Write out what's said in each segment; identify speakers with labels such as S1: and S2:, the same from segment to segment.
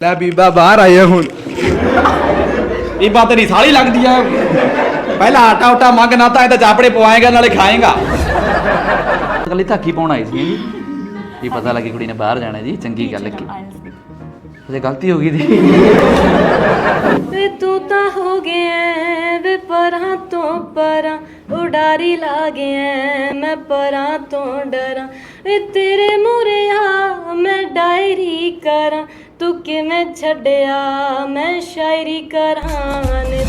S1: ਲੈ ਬੀਬਾ ਬਾਹਰ ਆਇਆ ਹੁਣ।
S2: ਬੀਬਾ ਤੇਰੀ ਸਾਲੀ ਲੱਗਦੀ ਆ। ਪਹਿਲਾਂ ਆਟਾ ਉਟਾ ਮੰਗ ਨਾ ਤਾਂ ਇਹ ਤਾਂ ਚਾਪੜੇ ਪਵਾਏਗਾ ਨਾਲੇ ਖਾਏਗਾ। ਅਗਲੀ ਧਾਕੀ ਪਾਉਣ ਆਈ ਸੀ ਜੀ। ਕੀ ਪਤਾ ਲੱਗੀ ਕੁੜੀ ਨੇ ਬਾਹਰ ਜਾਣਾ ਜੀ ਚੰਗੀ ਗੱਲ ਕੀ ਤੇ ਗਲਤੀ ਹੋ ਗਈ ਦੀ।
S3: ਵੇ ਤੂੰ ਤਾਂ ਹੋ ਗਿਆ ਵੇ ਪਰਾਂ ਤੋਂ ਪਰਾਂ ਉਡਾਰੀ ਲਾ ਗਿਆ ਮੈਂ ਪਰਾਂ ਤੋਂ ਡਰਾਂ। ਵੇ ਤੇਰੇ ਮੂਰੇ ਆ ਮੈਂ ਡਾਇਰੀ ਕਰਾਂ ਤੂੰ ਕਿਵੇਂ ਛੱਡਿਆ ਮੈਂ ਸ਼ਾਇਰੀ ਕਰਾਂ ਨੇ।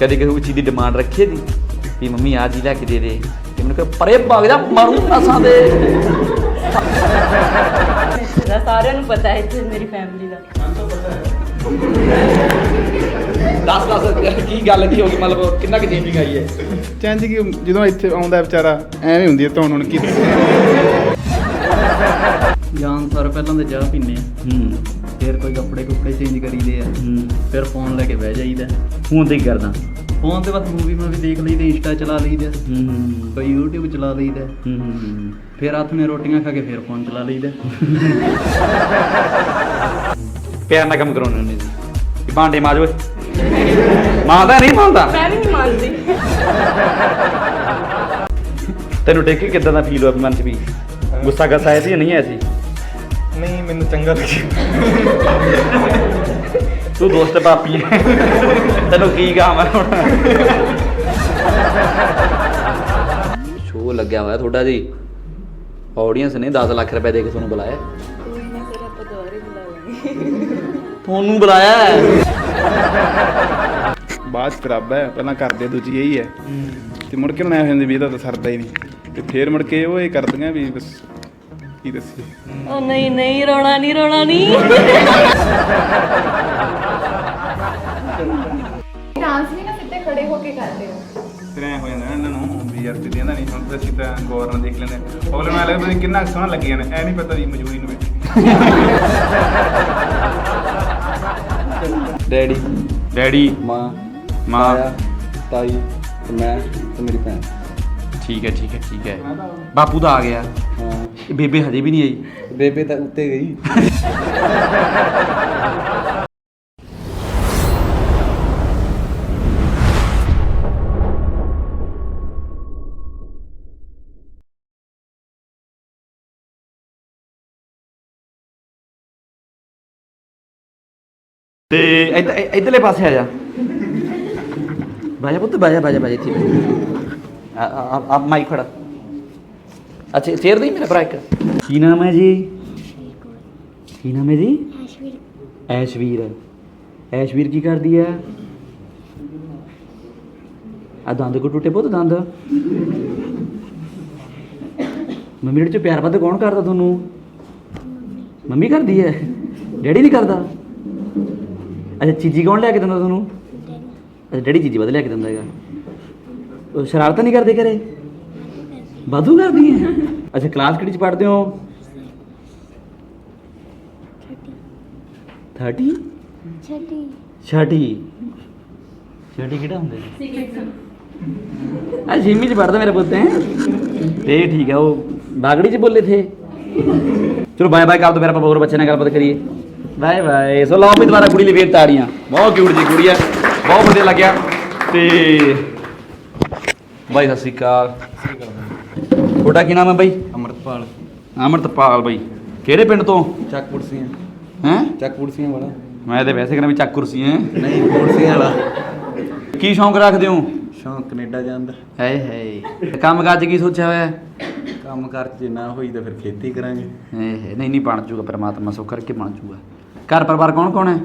S2: ਕਦੇ ਕਿਸੇ ਚੀਜ਼ ਦੀ ਡਿਮਾਂਡ ਰੱਖੀ ਦੀ ਵੀ ਮੰਮੀ ਆ ਜੀ ਲੈ ਕੇ ਦੇ ਦੇ ਤੇ ਮੈਨੂੰ ਕਹੇ ਪਰੇ ਭਗ ਜਾ ਮਾਰੂ ਅਸਾਂ ਦੇ।
S3: ਸਾਰਿਆਂ ਨੂੰ ਪਤਾ ਹੈ ਇੱਥੇ ਮੇਰੀ ਫੈਮਿਲੀ ਦਾ।
S2: ਦੱਸ ਦੱਸ ਕੀ ਗੱਲ ਕੀ ਹੋ ਗਈ? ਮਤਲਬ ਕਿੰਨਾ ਕਿ ਚੇਂਜਿੰਗ ਆਈ ਹੈ?
S1: ਚੰਜ ਕਿ ਜਦੋਂ ਇੱਥੇ ਆਉਂਦਾ ਵਿਚਾਰਾ ਐਵੇਂ ਹੁੰਦੀ ਹੈ ਧੌਣ ਹੁਣ ਕੀ।
S4: ਜਾਣ ਸਾਰ ਪਹਿਲਾਂ ਤੇ ਚਾਹ ਪੀਨੇ ਆ।
S2: ਹੂੰ।
S4: ਫਿਰ ਕੋਈ ਕੱਪੜੇ ਕੁੱਪੜੇ ਚੇਂਜ ਕਰੀਦੇ ਆ।
S2: ਹੂੰ।
S4: ਫਿਰ ਫੋਨ ਲੈ ਕੇ ਬਹਿ ਜਾਈਦਾ।
S2: ਹੁਣ ਤੇ ਕਰਦਾ?
S4: ਫੋਨ ਤੇ ਬਸ ਮੂਵੀ ਮੂਵੀ ਦੇਖ ਲਈਦੇ ਇੰਸਟਾ ਚਲਾ ਲਈਦਾ
S2: ਹੂੰ
S4: ਕੋਈ YouTube ਚਲਾ ਲਈਦਾ।
S2: ਹੂੰ
S4: ਫਿਰ ਰਾਤ ਨੂੰ ਰੋਟੀਆਂ ਖਾ ਕੇ ਫਿਰ ਫੋਨ ਚਲਾ ਲਈਦਾ।
S2: ਪਿਆਰ ਨਾਲ ਕੰਮ ਕਰਾਉਣੇ ਨੇ ਜੀ ਕਿ ਭਾਂਡੇ ਮਾਜ ਓਏ। ਮਾਂਦਾ ਨਹੀਂ ਮਾਂਦਾ
S3: ਮੈਂ ਵੀ ਨਹੀਂ ਮੰਨਦੀ
S2: ਤੈਨੂੰ ਦੇਖ ਕੇ ਕਿਦਾਂ ਦਾ ਫੀਲ ਹੋਇਆ ਮਨ ਚ ਵੀ? ਗੁੱਸਾ ਗੱਸਾ ਆਇਆ ਸੀ ਜਾਂ ਨਹੀਂ ਆਇਆ ਸੀ?
S1: ਨਹੀਂ ਮੈਨੂੰ ਚੰਗਾ ਲੱਗਿਆ।
S2: ਤੂੰ ਦੋਸਤ ਪਾਪੀ ਹੈ ਤੈਨੂੰ ਕੀ ਕਹਾਂ ਮੈਂ ਹੁਣ? ਸ਼ੋਅ ਲੱਗਿਆ ਹੋਇਆ ਤੁਹਾਡਾ ਜੀ ਆਡੀਅנס ਨੇ 10 ਲੱਖ ਰੁਪਏ ਦੇ ਕੇ ਤੁਹਾਨੂੰ ਬੁਲਾਇਆ। ਤੁਹਾਨੂੰ ਬੁਲਾਇਆ ਹੈ।
S1: ਬਾਅਦ ਚ ਹੈ ਪਹਿਲਾਂ ਕਰਦੇ ਦੂਜੀ ਇਹੀ ਹੈ। ਤੇ ਮੁੜ ਕੇ ਹੁਣ ਐ ਹੁੰਦੀ ਵੀ ਇਹਦਾ ਤਾਂ ਸਰਦਾ ਹੀ ਨਹੀਂ। ਤੇ ਫੇਰ ਮੁੜ ਕੇ ਉਹ ਇਹ ਕਰਦੀਆਂ ਵੀ ਬਸ ਕੀ ਦੱਸੀ
S3: ਉਹ ਨਹੀਂ ਨਹੀਂ ਰੋਣਾ ਨਹੀਂ ਰੋਣਾ ਨਹੀਂ।
S1: ਇਹਨਾਂ ਨੂੰ ਯਾਰ ਤੇ ਦੇਂਦਾ ਨਹੀਂ ਹੁਣ ਤਾਂ ਅਸੀਂ ਤਾਂ ਗੌਰ ਨਾਲ ਦੇਖ ਲੈਂਦੇ ਅਗਲੇ ਨੂੰ ਐ ਲੱਗਦਾ ਵੀ ਕਿੰਨਾ ਕੁ ਸੋਹਣਾ ਲੱਗੀਆਂ ਨੇ ਐ ਨਹੀਂ ਪਤਾ ਵੀ ਮਜਬੂਰੀ ਨੂੰ
S5: ਡੈਡੀ।
S2: ਡੈਡੀ।
S5: ਮਾਂ।
S2: ਮਾਂ।
S5: ਤਾਇਆ ਤਾਈ ਤੇ ਮੈਂ ਤੇ ਮੇਰੀ ਭੈਣ।
S2: ਠੀਕ ਹੈ ਠੀਕ ਹੈ ਠੀਕ ਹੈ। ਬਾਪੂ ਤਾਂ ਆ ਗਿਆ।
S5: ਹਾਂ।
S2: ਇਹ ਬੇਬੇ ਹਜੇ ਵੀ ਨਹੀਂ ਆਈ।
S5: ਬੇਬੇ ਤਾਂ ਉੱਤੇ ਗਈ।
S2: ਤੇ ਇੱਧ- ਇੱਧਰਲੇ ਪਾਸੇ ਆ ਜਾ। ਬਾਜਾ ਪੁੱਤ ਬਾਜਾ ਬਾਜਾ ਬਾਜਾ ਇੱਥੇ। ਆ ਮਾਈਕ ਫੜਾ। ਅੱਛਾ ਚੇਅਰ ਦੇ ਮੇਰਾ ਭਰਾ ਇੱਕ। ਕੀ ਨਾਮ ਹੈ ਜੀ? ਕੀ ਨਾਮ ਹੈ ਜੀ? ਐਸ਼ਵੀਰ। ਐਸ਼ਵੀਰ ਕੀ ਕਰਦੀ ਹੈ? ਆ ਦੰਦ ਕੋ ਟੁੱਟੇ ਪੁੱਤ, ਦੰਦ। ਮੰਮੀ ਨਾਲ ਚ ਪਿਆਰ ਵੱਧ ਕੌਣ ਕਰਦਾ ਤੁਹਾਨੂੰ? ਮੰਮੀ ਕਰਦੀ ਹੈ। ਡੈਡੀ ਨਹੀਂ ਕਰਦਾ? ਅੱਛਾ ਚੀਜੀ ਕੌਣ ਲਿਆ ਕੇ ਦਿੰਦਾ ਤੁਹਾਨੂੰ? ਅੱਛਾ ਡੈਡੀ ਚੀਜੀ ਵੱਧ ਲਿਆ ਕੇ ਦਿੰਦਾ ਹੈਗਾ। ਉਹ ਸ਼ਰਾਰਤਾਂ ਨਹੀਂ ਕਰਦੇ ਘਰੇ? ਵਾਧੂ ਕਰਦੀ ਹੈ। ਅੱਛਾ ਕਲਾਸ ਕਿਹੜੀ ਚ ਪੜ੍ਹਦੇ ਹੋ? 30
S6: ਛੱਡੀ।
S2: ਛਾਟੀ ਛਾਟੀ ਕਿਹੜਾ ਹੁੰਦਾ? ਜੀ ਆ ਛੇਵੀਂ ਚ ਪੜਦਾ ਮੇਰਾ ਪੁੱਤ ਹੈ? ਤੇ ਠੀਕ ਹੈ ਉਹ ਬਾਗੜੀ ਚ ਬੋਲੇ ਥੇ। ਚਲੋ ਬਾਏ ਬਾਏ ਕਰ ਦੋ ਫਿਰ ਆਪਾਂ ਹੋਰ ਬੱਚੇ ਨਾਲ ਗੱਲਬਾਤ ਕਰੀਏ। Bye bye. ਸੋ ਲਾਓ ਵੀ ਦੁਬਾਰਾ ਕੁੜੀ ਲਈ ਫੇਰ ਤਾੜੀਆਂ। ਬਹੁਤ ਕਿਊਟ ਜੀ ਕੁੜੀ ਹੈ ਬਹੁਤ ਵਧੀਆ ਲੱਗਿਆ। ਤੇ ਬਾਈ ਸਤਿ ਸ਼੍ਰੀ ਅਕਾਲ। ਤੁਹਾਡਾ ਕੀ ਨਾਮ ਹੈ ਬਾਈ?
S5: ਅਮਰਤਪਾਲ।
S2: ਅਮਰਤਪਾਲ ਬਾਈ। ਕਿਹੜੇ ਪਿੰਡ ਤੋਂ?
S5: ਚੱਕ ਕੁਰਸੀਆਂ
S2: ਹੈ?
S5: ਚੱਕ ਕੁਰਸੀਆਂ ਵਾਲਾ।
S2: ਮੈਂ ਤੇ ਵੈਸੇ ਕਹਿੰਦਾ ਵੀ ਚੱਕ ਕੁਰਸੀ ਹੈ?
S5: ਨਹੀਂ ਕੁਰਸੀਆਂ ਵਾਲਾ।
S2: ਕੀ ਸ਼ੌਂਕ ਰੱਖਦੇ ਹੋ?
S5: ਸ਼ੌਂਕ ਕੈਨੇਡਾ ਜਾਂਦਾ
S2: ਹਾਏ ਹਾਏ। ਕੰਮ ਕਾਜ ਕੀ ਸੋਚਿਆ ਹੋਇਆ?
S5: ਕੰਮ ਕਰ ਜੇ ਨਾ ਹੋਈ ਤਾਂ ਫਿਰ ਖੇਤੀ ਕਰਾਂਗੇ।
S2: ਹਾਏ ਹਾਏ, ਨਹੀਂ ਨਹੀਂ ਬਣ ਜੂਗਾ ਪਰਮਾਤਮਾ ਸੁੱਖ ਕਰਕੇ ਬਣ ਜੂਗਾ। ਘਰ ਪਰਿਵਾਰ ਕੌਣ ਕੌਣ ਹੈ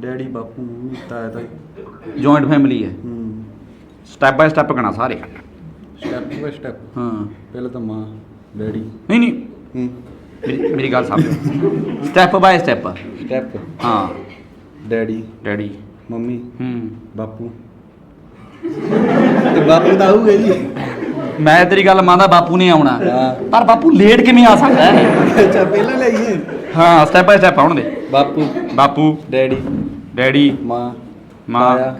S5: ਡੈਡੀ ਬਾਪੂ ਮੰਮੀ ਤਾਇਆ ਤਾਈ
S2: ਜੁਆਇੰਟ ਫੈਮਿਲੀ ਹੈ
S5: ਹੂੰ
S2: ਸਟੈਪ ਬਾਈ ਸਟੈਪ ਕਹਣਾ ਸਾਰੇ
S5: ਸਟੈਪ ਬਾਈ ਸਟੈਪ
S2: ਹਾਂ
S5: ਪਹਿਲਾਂ ਤਾਂ ਮਾਂ ਡੈਡੀ
S2: ਨਹੀਂ ਨਹੀਂ
S5: ਹੂੰ
S2: ਮੇਰੀ ਮੇਰੀ ਗੱਲ ਸਮਝੋ ਸਟੈਪ ਬਾਈ ਸਟੈਪ
S5: ਸਟੈਪ
S2: ਹਾਂ
S5: ਡੈਡੀ
S2: ਡੈਡੀ
S5: ਮੰਮੀ
S2: ਹੂੰ
S5: ਬਾਪੂ ਤੇ ਬਾਪੂ ਤਾਂ ਆਊਗਾ ਜੀ
S2: ਮੈਂ ਤੇਰੀ ਗੱਲ ਮੰਨਦਾ ਬਾਪੂ ਨੇ ਆਉਣਾ। ਪਰ ਬਾਪੂ ਲੇਟ ਕਿਵੇਂ ਆ ਸਕਦਾ ਹੈ?
S5: ਅੱਛਾ ਪਹਿਲਾਂ ਲਈਏ
S2: ਹਾਂ ਸਟੈਪ ਬਾਈ ਸਟੈਪ ਆਉਣ ਦੇ।
S5: ਬਾਪੂ।
S2: ਬਾਪੂ।
S5: ਡੈਡੀ।
S2: ਡੈਡੀ।
S5: ਮਾਂ।
S2: ਮਾਂ।
S5: ਤਾਇਆ।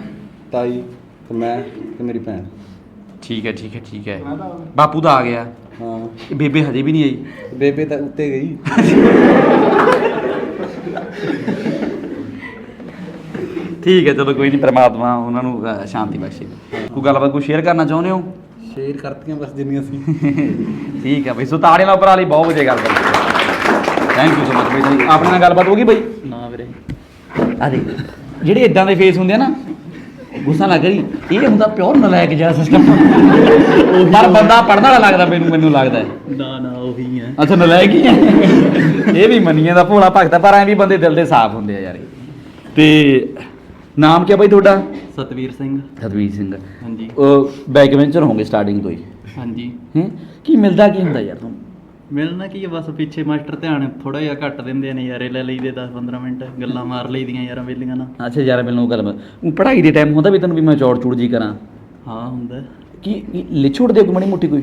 S5: ਤਾਈ ਤੇ ਮੈਂ ਤੇ ਮੇਰੀ ਭੈਣ।
S2: ਠੀਕ ਹੈ ਠੀਕ ਹੈ ਠੀਕ ਹੈ। ਬਾਪੂ ਤਾਂ ਆ ਗਿਆ।
S5: ਹਾਂ।
S2: ਇਹ ਬੇਬੇ ਹਜੇ ਵੀ ਨਹੀਂ ਆਈ।
S5: ਬੇਬੇ ਤਾਂ ਉੱਤੇ ਗਈ।
S2: ਠੀਕ ਹੈ ਚਲੋ ਕੋਈ ਨਹੀਂ ਪ੍ਰਮਾਤਮਾ ਉਹਨਾਂ ਨੂੰ ਅ, ਸ਼ਾਂਤੀ ਬਖਸ਼ੇ। ਕੋਈ ਗੱਲਬਾਤ ਕੋਈ ਸ਼ੇਅਰ ਕਰਨਾ ਚਾਹੁੰਦੇ ਹੋ?
S5: ਸ਼ੇਅਰ ਕਰਤੀਆਂ ਬਸ ਜਿੰਨੀਆਂ ਸੀ।
S2: ਠੀਕ ਹੈ ਬਈ ਸੋ ਤਾੜੀਆਂ ਨਾਲ ਲਈ ਬਹੁਤ ਵਧੀਆ ਗੱਲ ਕਰ। ਥੈਂਕ ਯੂ ਸੋ ਮਚ ਬਈ ਜੀ ਆਪਣੇ ਨਾਲ ਗੱਲਬਾਤ ਹੋ ਗਈ ਬਈ?
S4: ਨਾ ਵੀਰੇ।
S2: ਆ ਦੇਖ ਜਿਹੜੇ ਇਦਾਂ ਦੇ ਫੇਸ ਹੁੰਦੇ ਆ ਨਾ ਗੁੱਸਾ ਨਾ ਕਰੀ। ਇਹ ਹੁੰਦਾ ਪਿਓਰ ਨਲਾਇਕ ਜਿਹਾ ਸਿਸਟਮ ਪਰ ਬੰਦਾ ਪੜਨ ਵਾਲਾ ਲੱਗਦਾ ਮੈਨੂੰ ਮੈਨੂੰ ਲੱਗਦਾ। ਹੈ।
S4: ਨਾ ਨਾ ਉਹੀ ਹੈ
S2: ਅੱਛਾ ਨਲਾਇਕ ਹੀ ਹੈ ਇਹ ਵੀ ਮੰਨੀਏ ਦਾ ਭੋਲਾ ਭਗਤ ਆ, ਪਰ ਐ ਵੀ ਬੰਦੇ ਦਿਲ ਦੇ ਸਾਫ਼ ਹੁੰਦੇ ਆ ਯਾਰ ਇਹ। ਤੇ ਨਾਮ ਕੀ ਆ ਬਈ ਤੁਹਾਡਾ?
S4: ਸਤਵੀਰ ਸਿੰਘ।
S2: ਸਤਵੀਰ ਸਿੰਘ।
S4: ਹਾਂਜੀ।
S2: ਉਹ ਬੈਕ ਵੈਂਚਰ ਹੋਗੇ ਸਟਾਰਟਿੰਗ ਤੋਂ ਹੀ।
S4: ਹਾਂਜੀ।
S2: ਹੈ? ਕੀ ਮਿਲਦਾ ਕੀ ਹੁੰਦਾ ਯਾਰ ਤੁਹਾਨੂੰ?
S4: ਮਿਲਣਾ ਕੀ ਬਸ ਪਿੱਛੇ ਮਾਸਟਰ ਧਿਆਨ ਥੋੜਾ ਜਿਹਾ ਘੱਟ ਦਿੰਦੇ ਨੇ ਯਾਰੇ ਲੈ ਲਈਦੇ 10 15 ਮਿੰਟ ਗੱਲਾਂ ਮਾਰ ਲਈਦੀਆਂ ਯਾਰਾਂ ਵੇਲੀਆਂ ਨਾਲ।
S2: ਅੱਛਾ ਯਾਰ ਮੈਨੂੰ ਉਹ ਗੱਲ ਉਹ ਪੜ੍ਹਾਈ ਦੇ ਟਾਈਮ ਹੁੰਦਾ ਵੀ ਤੈਨੂੰ ਵੀ ਮੈਂ ਚੌੜ ਚੂੜ ਜੀ ਕਰਾਂ?
S4: ਹਾਂ ਹੁੰਦਾ।
S2: ਕੀ ਲਿਛੋੜ ਦੇ ਕੋਈ ਮਾੜੀ ਮੋਟੀ ਕੋਈ?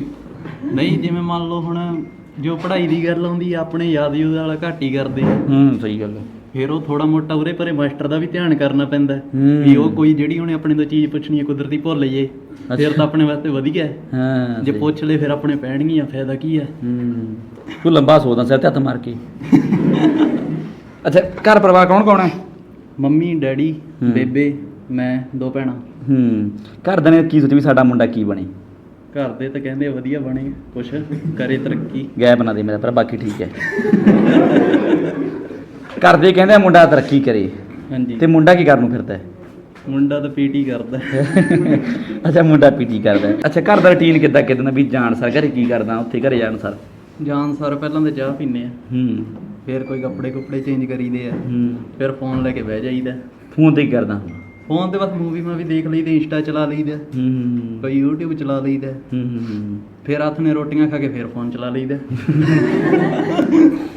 S4: ਨਹੀਂ ਜਿਵੇਂ ਮੰਨ ਲਓ ਹੁਣ ਜੋ ਪੜ੍ਹਾਈ ਦੀ ਗੱਲ ਆਉਂਦੀ ਆ ਆਪਣੇ ਯਾਦ ਯੂਦ ਵਾਲਾ ਘੱਟ ਹੀ ਕਰਦੇ ਆ।
S2: ਹੂੰ ਸਹੀ ਗੱਲ ਹੈ
S4: ਫਿਰ ਉਹ ਥੋੜਾ ਮੋਟਾ ਉਰੇ ਪਰੇ ਮਾਸਟਰ ਦਾ ਵੀ ਧਿਆਨ ਕਰਨਾ ਪੈਂਦਾ। ਵੀ ਉਹ ਕੋਈ ਜਿਹੜੀ ਉਹਨੇ ਆਪਣੇ ਤੋਂ ਚੀਜ਼ ਪੁੱਛਣੀ ਹੈ ਕੁਦਰਤੀ ਭੁੱਲ ਜੇ ਫਿਰ ਤਾਂ ਆਪਣੇ ਵਾਸਤੇ ਵਧੀਆ ਹੈ।
S2: ਹਾਂ
S4: ਜੇ। ਪੁੱਛ ਲਏ ਫਿਰ ਆਪਣੇ ਪੈਣਗੀਆਂ ਫਾਇਦਾ ਕੀ ਹੈ?
S2: ਹੂੰ। ਤੂੰ ਲੰਬਾ ਸੋਚਦਾ ਸਿਰ ਤੇ ਹੱਥ ਮਾਰ ਕੇ। ਅੱਛਾ ਘਰ ਪਰਿਵਾਰ ਕੌਣ ਕੌਣ ਹੈ?
S4: Mummy daddy. ਬੇਬੇ ਮੈਂ ਦੋ ਭੈਣਾਂ।
S2: ਹੂੰ। ਘਰ ਦੇ ਨੇ ਕੀ ਸੋਚੀ ਵੀ ਸਾਡਾ ਮੁੰਡਾ ਕੀ ਬਣੇ?
S4: ਘਰ ਦੇ ਤਾਂ ਕਹਿੰਦੇ ਵਧੀਆ ਬਣੇ ਕੁਛ ਕਰੇ ਤਰੱਕੀ।
S2: ਗੈ ਬਣਾ ਦੇ ਮੇਰਾ ਪਰ ਬਾਕੀ ਠੀਕ ਹੈ। ਘਰ ਦੇ ਕਹਿੰਦੇ ਆ ਮੁੰਡਾ ਤਰੱਕੀ ਕਰੇ।
S4: ਹਾਂਜੀ।
S2: ਤੇ ਮੁੰਡਾ ਕੀ ਕਰਨ ਨੂੰ ਫਿਰਦਾ ਹੈ?
S4: ਮੁੰਡਾ ਤਾਂ ਪੀਟੀ ਕਰਦਾ।
S2: ਅੱਛਾ ਮੁੰਡਾ ਪੀਟੀ ਕਰਦਾ ਹੈ। ਅੱਛਾ ਘਰ ਦਾ ਰੁਟੀਨ ਕਿੱਦਾਂ ਕਿਦਾਂ ਵੀ ਜਾਣ ਸਰ ਘਰੇ ਕੀ ਕਰਦਾ ਉੱਥੇ ਘਰੇ ਜਾਣ ਸਰ?
S4: ਜਾਨ ਸਰ ਪਹਿਲਾਂ ਤਾਂ ਚਾਹ ਪੀਨੇ ਆ।
S2: ਹੂੰ।
S4: ਫਿਰ ਕੋਈ ਕੱਪੜੇ ਕੁਪੜੇ ਚੇਂਜ ਕਰੀਦੇ ਆ।
S2: ਹੂੰ।
S4: ਫਿਰ ਫੋਨ ਲੈ ਕੇ ਬਹਿ ਜਾਈਦਾ।
S2: ਫੋਨ ਤੇ ਕੀ ਕਰਦਾ?
S4: ਫੋਨ ਤੇ ਬਸ ਮੂਵੀ ਮੈਂ ਵੀ ਦੇਖ ਲਈਦੀ ਇੰਸਟਾ ਚਲਾ ਲਈਦਾ।
S2: ਹੂੰ
S4: ਕੋਈ YouTube ਚਲਾ ਲਈਦਾ।
S2: ਹੂੰ ਹੂੰ
S4: ਫਿਰ ਹੱਥ ਨੇ ਰੋਟੀਆਂ ਖਾ ਕੇ ਫਿਰ ਫੋਨ ਚਲਾ ਲਈਦਾ।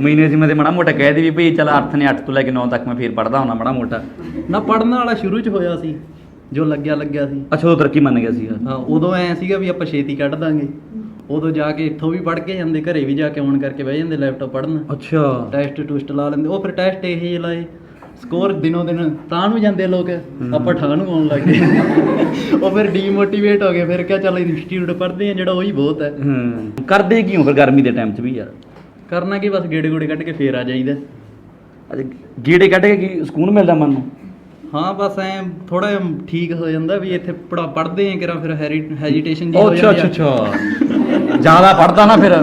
S2: ਮਹੀਨੇ ਸੀ ਮੈਂ ਤੇ ਮਾੜਾ ਮੋਟਾ ਕਹਿ ਦੀ ਵੀ ਭਈ ਚਲ 8 ਨੇ 8 ਤੋਂ ਲੈ ਕੇ 9 ਤੱਕ ਮੈਂ ਫੇਰ ਪੜਦਾ ਹੁਣਾ ਮਾੜਾ ਮੋਟਾ।
S4: ਨਾ ਪੜਨ ਵਾਲਾ ਸ਼ੁਰੂ ਚ ਹੋਇਆ ਸੀ ਜੋ ਲੱਗਿਆ ਲੱਗਿਆ ਸੀ।
S2: ਅੱਛਾ ਉਹ ਤਰੱਕੀ ਮੰਨ ਗਿਆ ਸੀਗਾ
S4: ਹਾਂ। ਉਦੋਂ ਐ ਸੀਗਾ ਵੀ ਆਪਾਂ ਛੇਤੀ ਕੱਢ ਦਾਂਗੇ। ਉਦੋਂ ਜਾ ਕੇ ਇੱਥੋਂ ਵੀ ਪੜ ਕੇ ਜਾਂਦੇ ਘਰੇ ਵੀ ਜਾ ਕੇ ਆਨ ਕਰਕੇ ਬਹਿ ਜਾਂਦੇ ਲੈਪਟਾਪ ਪੜਨ
S2: ਅੱਛਾ।
S4: ਟੈਸਟ ਟੂਸਟ ਲਾ ਲੈਂਦੇ। ਉਹ ਫਿਰ ਟੈਸਟ ਇਹ ਜਿਹੇ ਲਾਏ। ਸਕੋਰ ਦਿਨੋਂ ਦਿਨ ਤਾਂ ਨੂੰ ਜਾਂਦੇ ਲੋਕ। ਆਪਾਂ ਠਾਹ ਨੂੰ ਆਉਣ ਲੱਗ ਗਏ। ਉਹ ਫਿਰ ਡੀਮੋਟੀਵੇਟ ਹੋ ਗਏ। ਫਿਰ ਕਿਹਾ ਚੱਲ ਇੰਸਟੀਚਿਊਟ ਪੜ੍ਹਦੇ ਆ ਜਿਹੜਾ ਉਹੀ ਬਹੁਤ ਹੈ।
S2: ਹੂੰ। ਕਰਦੇ ਕੀ ਹੋ ਫਿਰ ਗਰਮੀ ਦੇ ਟਾਈਮ 'ਚ ਵੀ ਯਾਰ?
S4: ਕਰਨਾ ਕੀ ਬਸ ਗੇੜੇ ਗੂੜੇ ਕੱਢ ਕੇ ਫੇਰ ਆ ਜਾਈਦਾ।
S2: ਅੱਛਾ ਗੀੜੇ ਕੱਢ ਕੇ ਕੀ ਸਕੂਨ ਮਿਲਦਾ ਮਨ ਨੂੰ?
S4: ਹਾਂ ਬਸ ਐ ਥੋੜਾ ਠੀਕ ਹੋ ਜਾਂਦਾ ਵੀ ਇੱਥੇ ਪੜਾ ਪੜ੍ਹਦੇ ਆ ਕਿਰਾ ਫਿਰ ਹੈਜੀਟੇਸ਼ਨ ਜੀ ਹੋ
S2: ਅੱਛਾ
S4: ਜਾਂਦੀ
S2: ਅੱਛਾ। ਅੱਛਾ। ਜ਼ਿਆਦਾ ਪੜਦਾ ਨਾ ਫਿਰ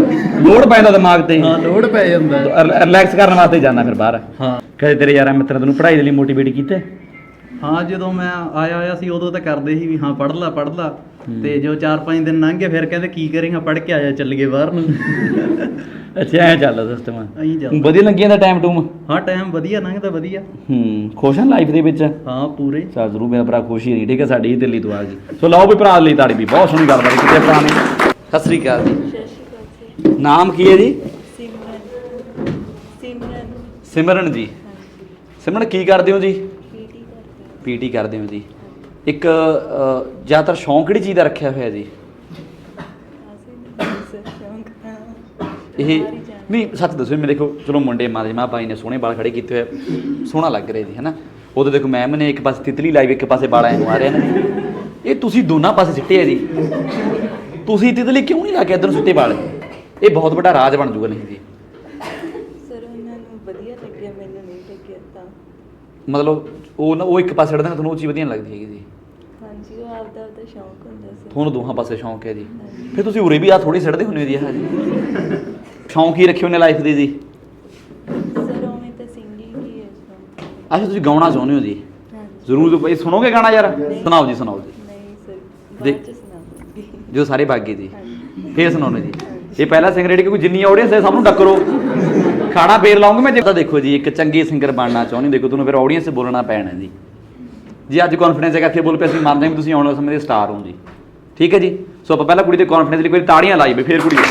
S2: ਲੋਡ ਪੈਂਦਾ ਦਿਮਾਗ ਤੇ।
S4: ਹਾਂ ਲੋਡ ਪੈ ਜਾਂਦਾ।
S2: ਰਿਲੈਕਸ ਕਰਨ ਵਾਸਤੇ ਜਾਣਾ ਫਿਰ ਬਾਹਰ।
S4: ਹਾਂ।
S2: ਕਦੇ ਤੇਰੇ ਯਾਰਾਂ ਮਿੱਤਰਾਂ ਤੈਨੂੰ ਪੜ੍ਹਾਈ ਦੇ ਲਈ ਮੋਟੀਵੇਟ ਕੀਤਾ?
S4: ਹਾਂ ਜਦੋਂ ਮੈਂ ਆਇਆ ਆਇਆ ਸੀ ਉਦੋਂ ਤਾਂ ਕਰਦੇ ਸੀ ਵੀ ਹਾਂ ਪੜ੍ਹ ਲਾ ਪੜ੍ਹ ਲਾ। ਤੇ ਜੋ 4-5 ਦਿਨ ਲੰਘ ਗਏ ਫਿਰ ਕਹਿੰਦੇ ਕੀ ਕਰੇਗਾ ਪੜ੍ਹ ਕੇ ਆਇਆ ਚੱਲ ਗਏ ਬਾਹਰ ਨੂੰ।
S2: ਅੱਛਾ ਐ ਚੱਲਦਾ ਸਿਸਟਮ
S4: ਐਂ ਚੱਲਦਾ
S2: ਵਧੀਆ ਲੱਗਿਆ ਦਾ ਟਾਈਮ ਟੂਮ?
S4: ਹਾਂ ਟਾਈਮ ਵਧੀਆ ਲੰਘਦਾ ਵਧੀਆ।
S2: ਹੂੰ ਖੁਸ਼ ਹਾਂ ਲਾਈਫ ਦੇ ਵਿੱਚ?
S4: ਹਾਂ ਪੂਰੇ।
S2: ਚੱਲ ਜ਼ਰੂਰ ਮੇਰਾ ਭਰਾ ਖੁਸ਼ੀ ਨਹੀਂ ਠੀਕ ਹੈ ਸਾਡੀ ਹੀ ਦਿੱਲੀ ਤੋਂ ਆ ਗਈ। ਸੋ ਲਓ ਵੀ ਭਰਾ ਲਈ ਤਾੜੀ ਵੀ ਬਹੁਤ ਸੋਹਣੀ ਗੱਲਬਾਤ ਕੀਤੀ ਭਰਾ ਨੇ। ਸਤਿ ਸ੍ਰੀ ਅਕਾਲ ਜੀ।
S3: ਸਤਿ ਸ਼੍ਰੀ ਅਕਾਲ ਜੀ।
S2: ਨਾਮ ਕੀ ਹੈ ਜੀ?
S3: ਸਿਮਰਨ। ਸਿਮਰਨ।
S2: ਸਿਮਰਨ ਜੀ। ਸਿਮਰਨ ਕੀ ਕਰਦੇ ਹੋ ਜੀ?
S3: ਪੀਟੀ ਕਰਦੇ
S2: ਪੀਟੀ ਕਰਦੇ ਹੋ ਜੀ। ਇੱਕ ਅ, ਜ਼ਿਆਦਾਤਰ ਸ਼ੌਂਕ ਕਿਹੜੀ ਚੀਜ਼ ਦਾ ਰੱਖਿਆ ਹੋਇਆ ਜੀ? ਇਹ ਨਹੀਂ ਸੱਚ ਦੱਸੋ ਮੈਂ ਦੇਖੋ ਚਲੋ ਮੁੰਡੇ ਮਾਰੇ ਮਾਂ ਬਾਈ ਨੇ ਸੋਹਣੇ ਵਾਲ ਖੜੇ ਕੀਤੇ ਹੋਏ ਸੋਹਣਾ ਲੱਗ ਰਿਹਾ ਜੀ ਹੈਨਾ? ਉਦੋਂ ਦੇਖੋ ਮੈਮ ਨੇ ਇੱਕ ਪਾਸੇ ਤਿਤਲੀ ਲਾਈਵ ਇੱਕ ਪਾਸੇ ਵਾਲਾਂ ਨੂੰ ਆ ਰਿਹਾ ਨਾ। ਜੀ ਇਹ ਤੁਸੀਂ ਦੋਨਾਂ ਪਾਸੇ ਸਿੱਟੇ ਆ ਜੀ। ਤੁਸੀਂ ਤਿਤਲੀ ਕਿਉਂ ਨਹੀਂ ਲਾ ਕੇ ਇਧਰ ਸਿੱਟੇ ਵਾਲ? ਇਹ ਬਹੁਤ ਵੱਡਾ ਰਾਜ ਬਣ ਜੂਗਾ ਨਹੀਂ ਜੀ।
S3: ਸਰ ਉਹਨਾਂ ਨੂੰ ਵਧੀਆ ਲੱਗਿਆ ਮੈਨੂੰ ਨਹੀਂ ਲੱਗਿਆ ਤਾਂ।
S2: ਮਤਲਬ ਉਹ ਨਾ ਉਹ ਇੱਕ ਪਾਸੇ ਛੱਡਦੇ ਨੇ ਤੁਹਾਨੂੰ ਉਹ ਚੀਜ਼ ਵਧੀਆ ਨਹੀਂ ਲੱਗਦੀ ਹੈਗੀ ਜੀ
S3: ਹਾਂਜੀ ਉਹ ਆਪਦਾ ਆਪਦਾ ਸ਼ੌਂਕ
S2: ਦੋਹਾਂ ਪਾਸੇ ਸ਼ੌਂਕ ਹੈ ਜੀ। ਫਿਰ ਤੁਸੀਂ ਉਰੇ ਵੀ ਆ ਥੋੜੀ ਸੜਦੇ ਹੁੰਦੇ ਜੀ ਹਾਂ ਜੀ। ਸ਼ੌਂਕ ਹੀ ਰੱਖਿਓ ਨੇ ਲਾਈਫ ਦੇ ਜੀ?
S3: ਸਰ ਉਵੇਂ ਤਾਂ ਸਿੰਗਿੰਗ ਹੀ ਹੈ ਸ਼ੌਂਕ।
S2: ਅੱਛਾ ਤੁਸੀਂ ਗਾਉਣਾ ਚਾਹੁੰਦੇ ਹੋ ਸੁਣੋਗੇ ਗਾਣਾ ਯਾਰ? ਸੁਣਾਓ ਜੀ ਸੁਣਾਓ ਜੀ। ਜੋ ਸਾਰੇ ਬਾਗੀ ਜੀ। ਫੇਰ ਸੁਣਾਉਣਾ ਜੀ। ਇਹ ਪਹਿਲਾ ਸਿੰਗਰ ਜਿਹੜੇ ਕੋਈ ਜਿੰਨੀ ਆਡੀਅੰਸ ਹੈ ਸਭ ਨੂੰ ਟੱਕਰੋ ਖਾਣਾ ਫੇਰ ਲਾਉਂਗੇ ਮੈਂ ਜੇ ਦੇਖੋ ਜੀ ਇੱਕ ਚੰਗੇ ਸਿੰਗਰ ਬਣਨਾ ਚਾਹੁੰਦੇ ਦੇਖੋ ਤੁਹਾਨੂੰ ਫਿਰ ਆਡੀਅੰਸ ਬੋਲਣਾ ਪੈਣਾ ਜੀ। ਜੀ ਅੱਜ ਕੌਨਫੀਡੈਂਸ ਹੈਗਾ ਇੱਥੇ ਬੋਲ ਪਏ ਅਸੀਂ ਮੰਨਦੇ ਹਾਂ ਤੁਸੀਂ ਆਉਣ ਵਾਲੇ ਸਮੇਂ ਦੇ ਸਟਾਰ ਹੋ ਜੀ। ਠੀਕ ਹੈ ਜੀ? ਸੋ ਆਪਾਂ ਪਹਿਲਾਂ ਕੁੜੀ ਦੇ ਕੌਨਫੀਡੈਂਸ ਲਈ ਕੋਈ ਤਾੜੀਆਂ ਲਾਈ ਵੀ ਫੇਰ ਕੁੜੀ ਹੈ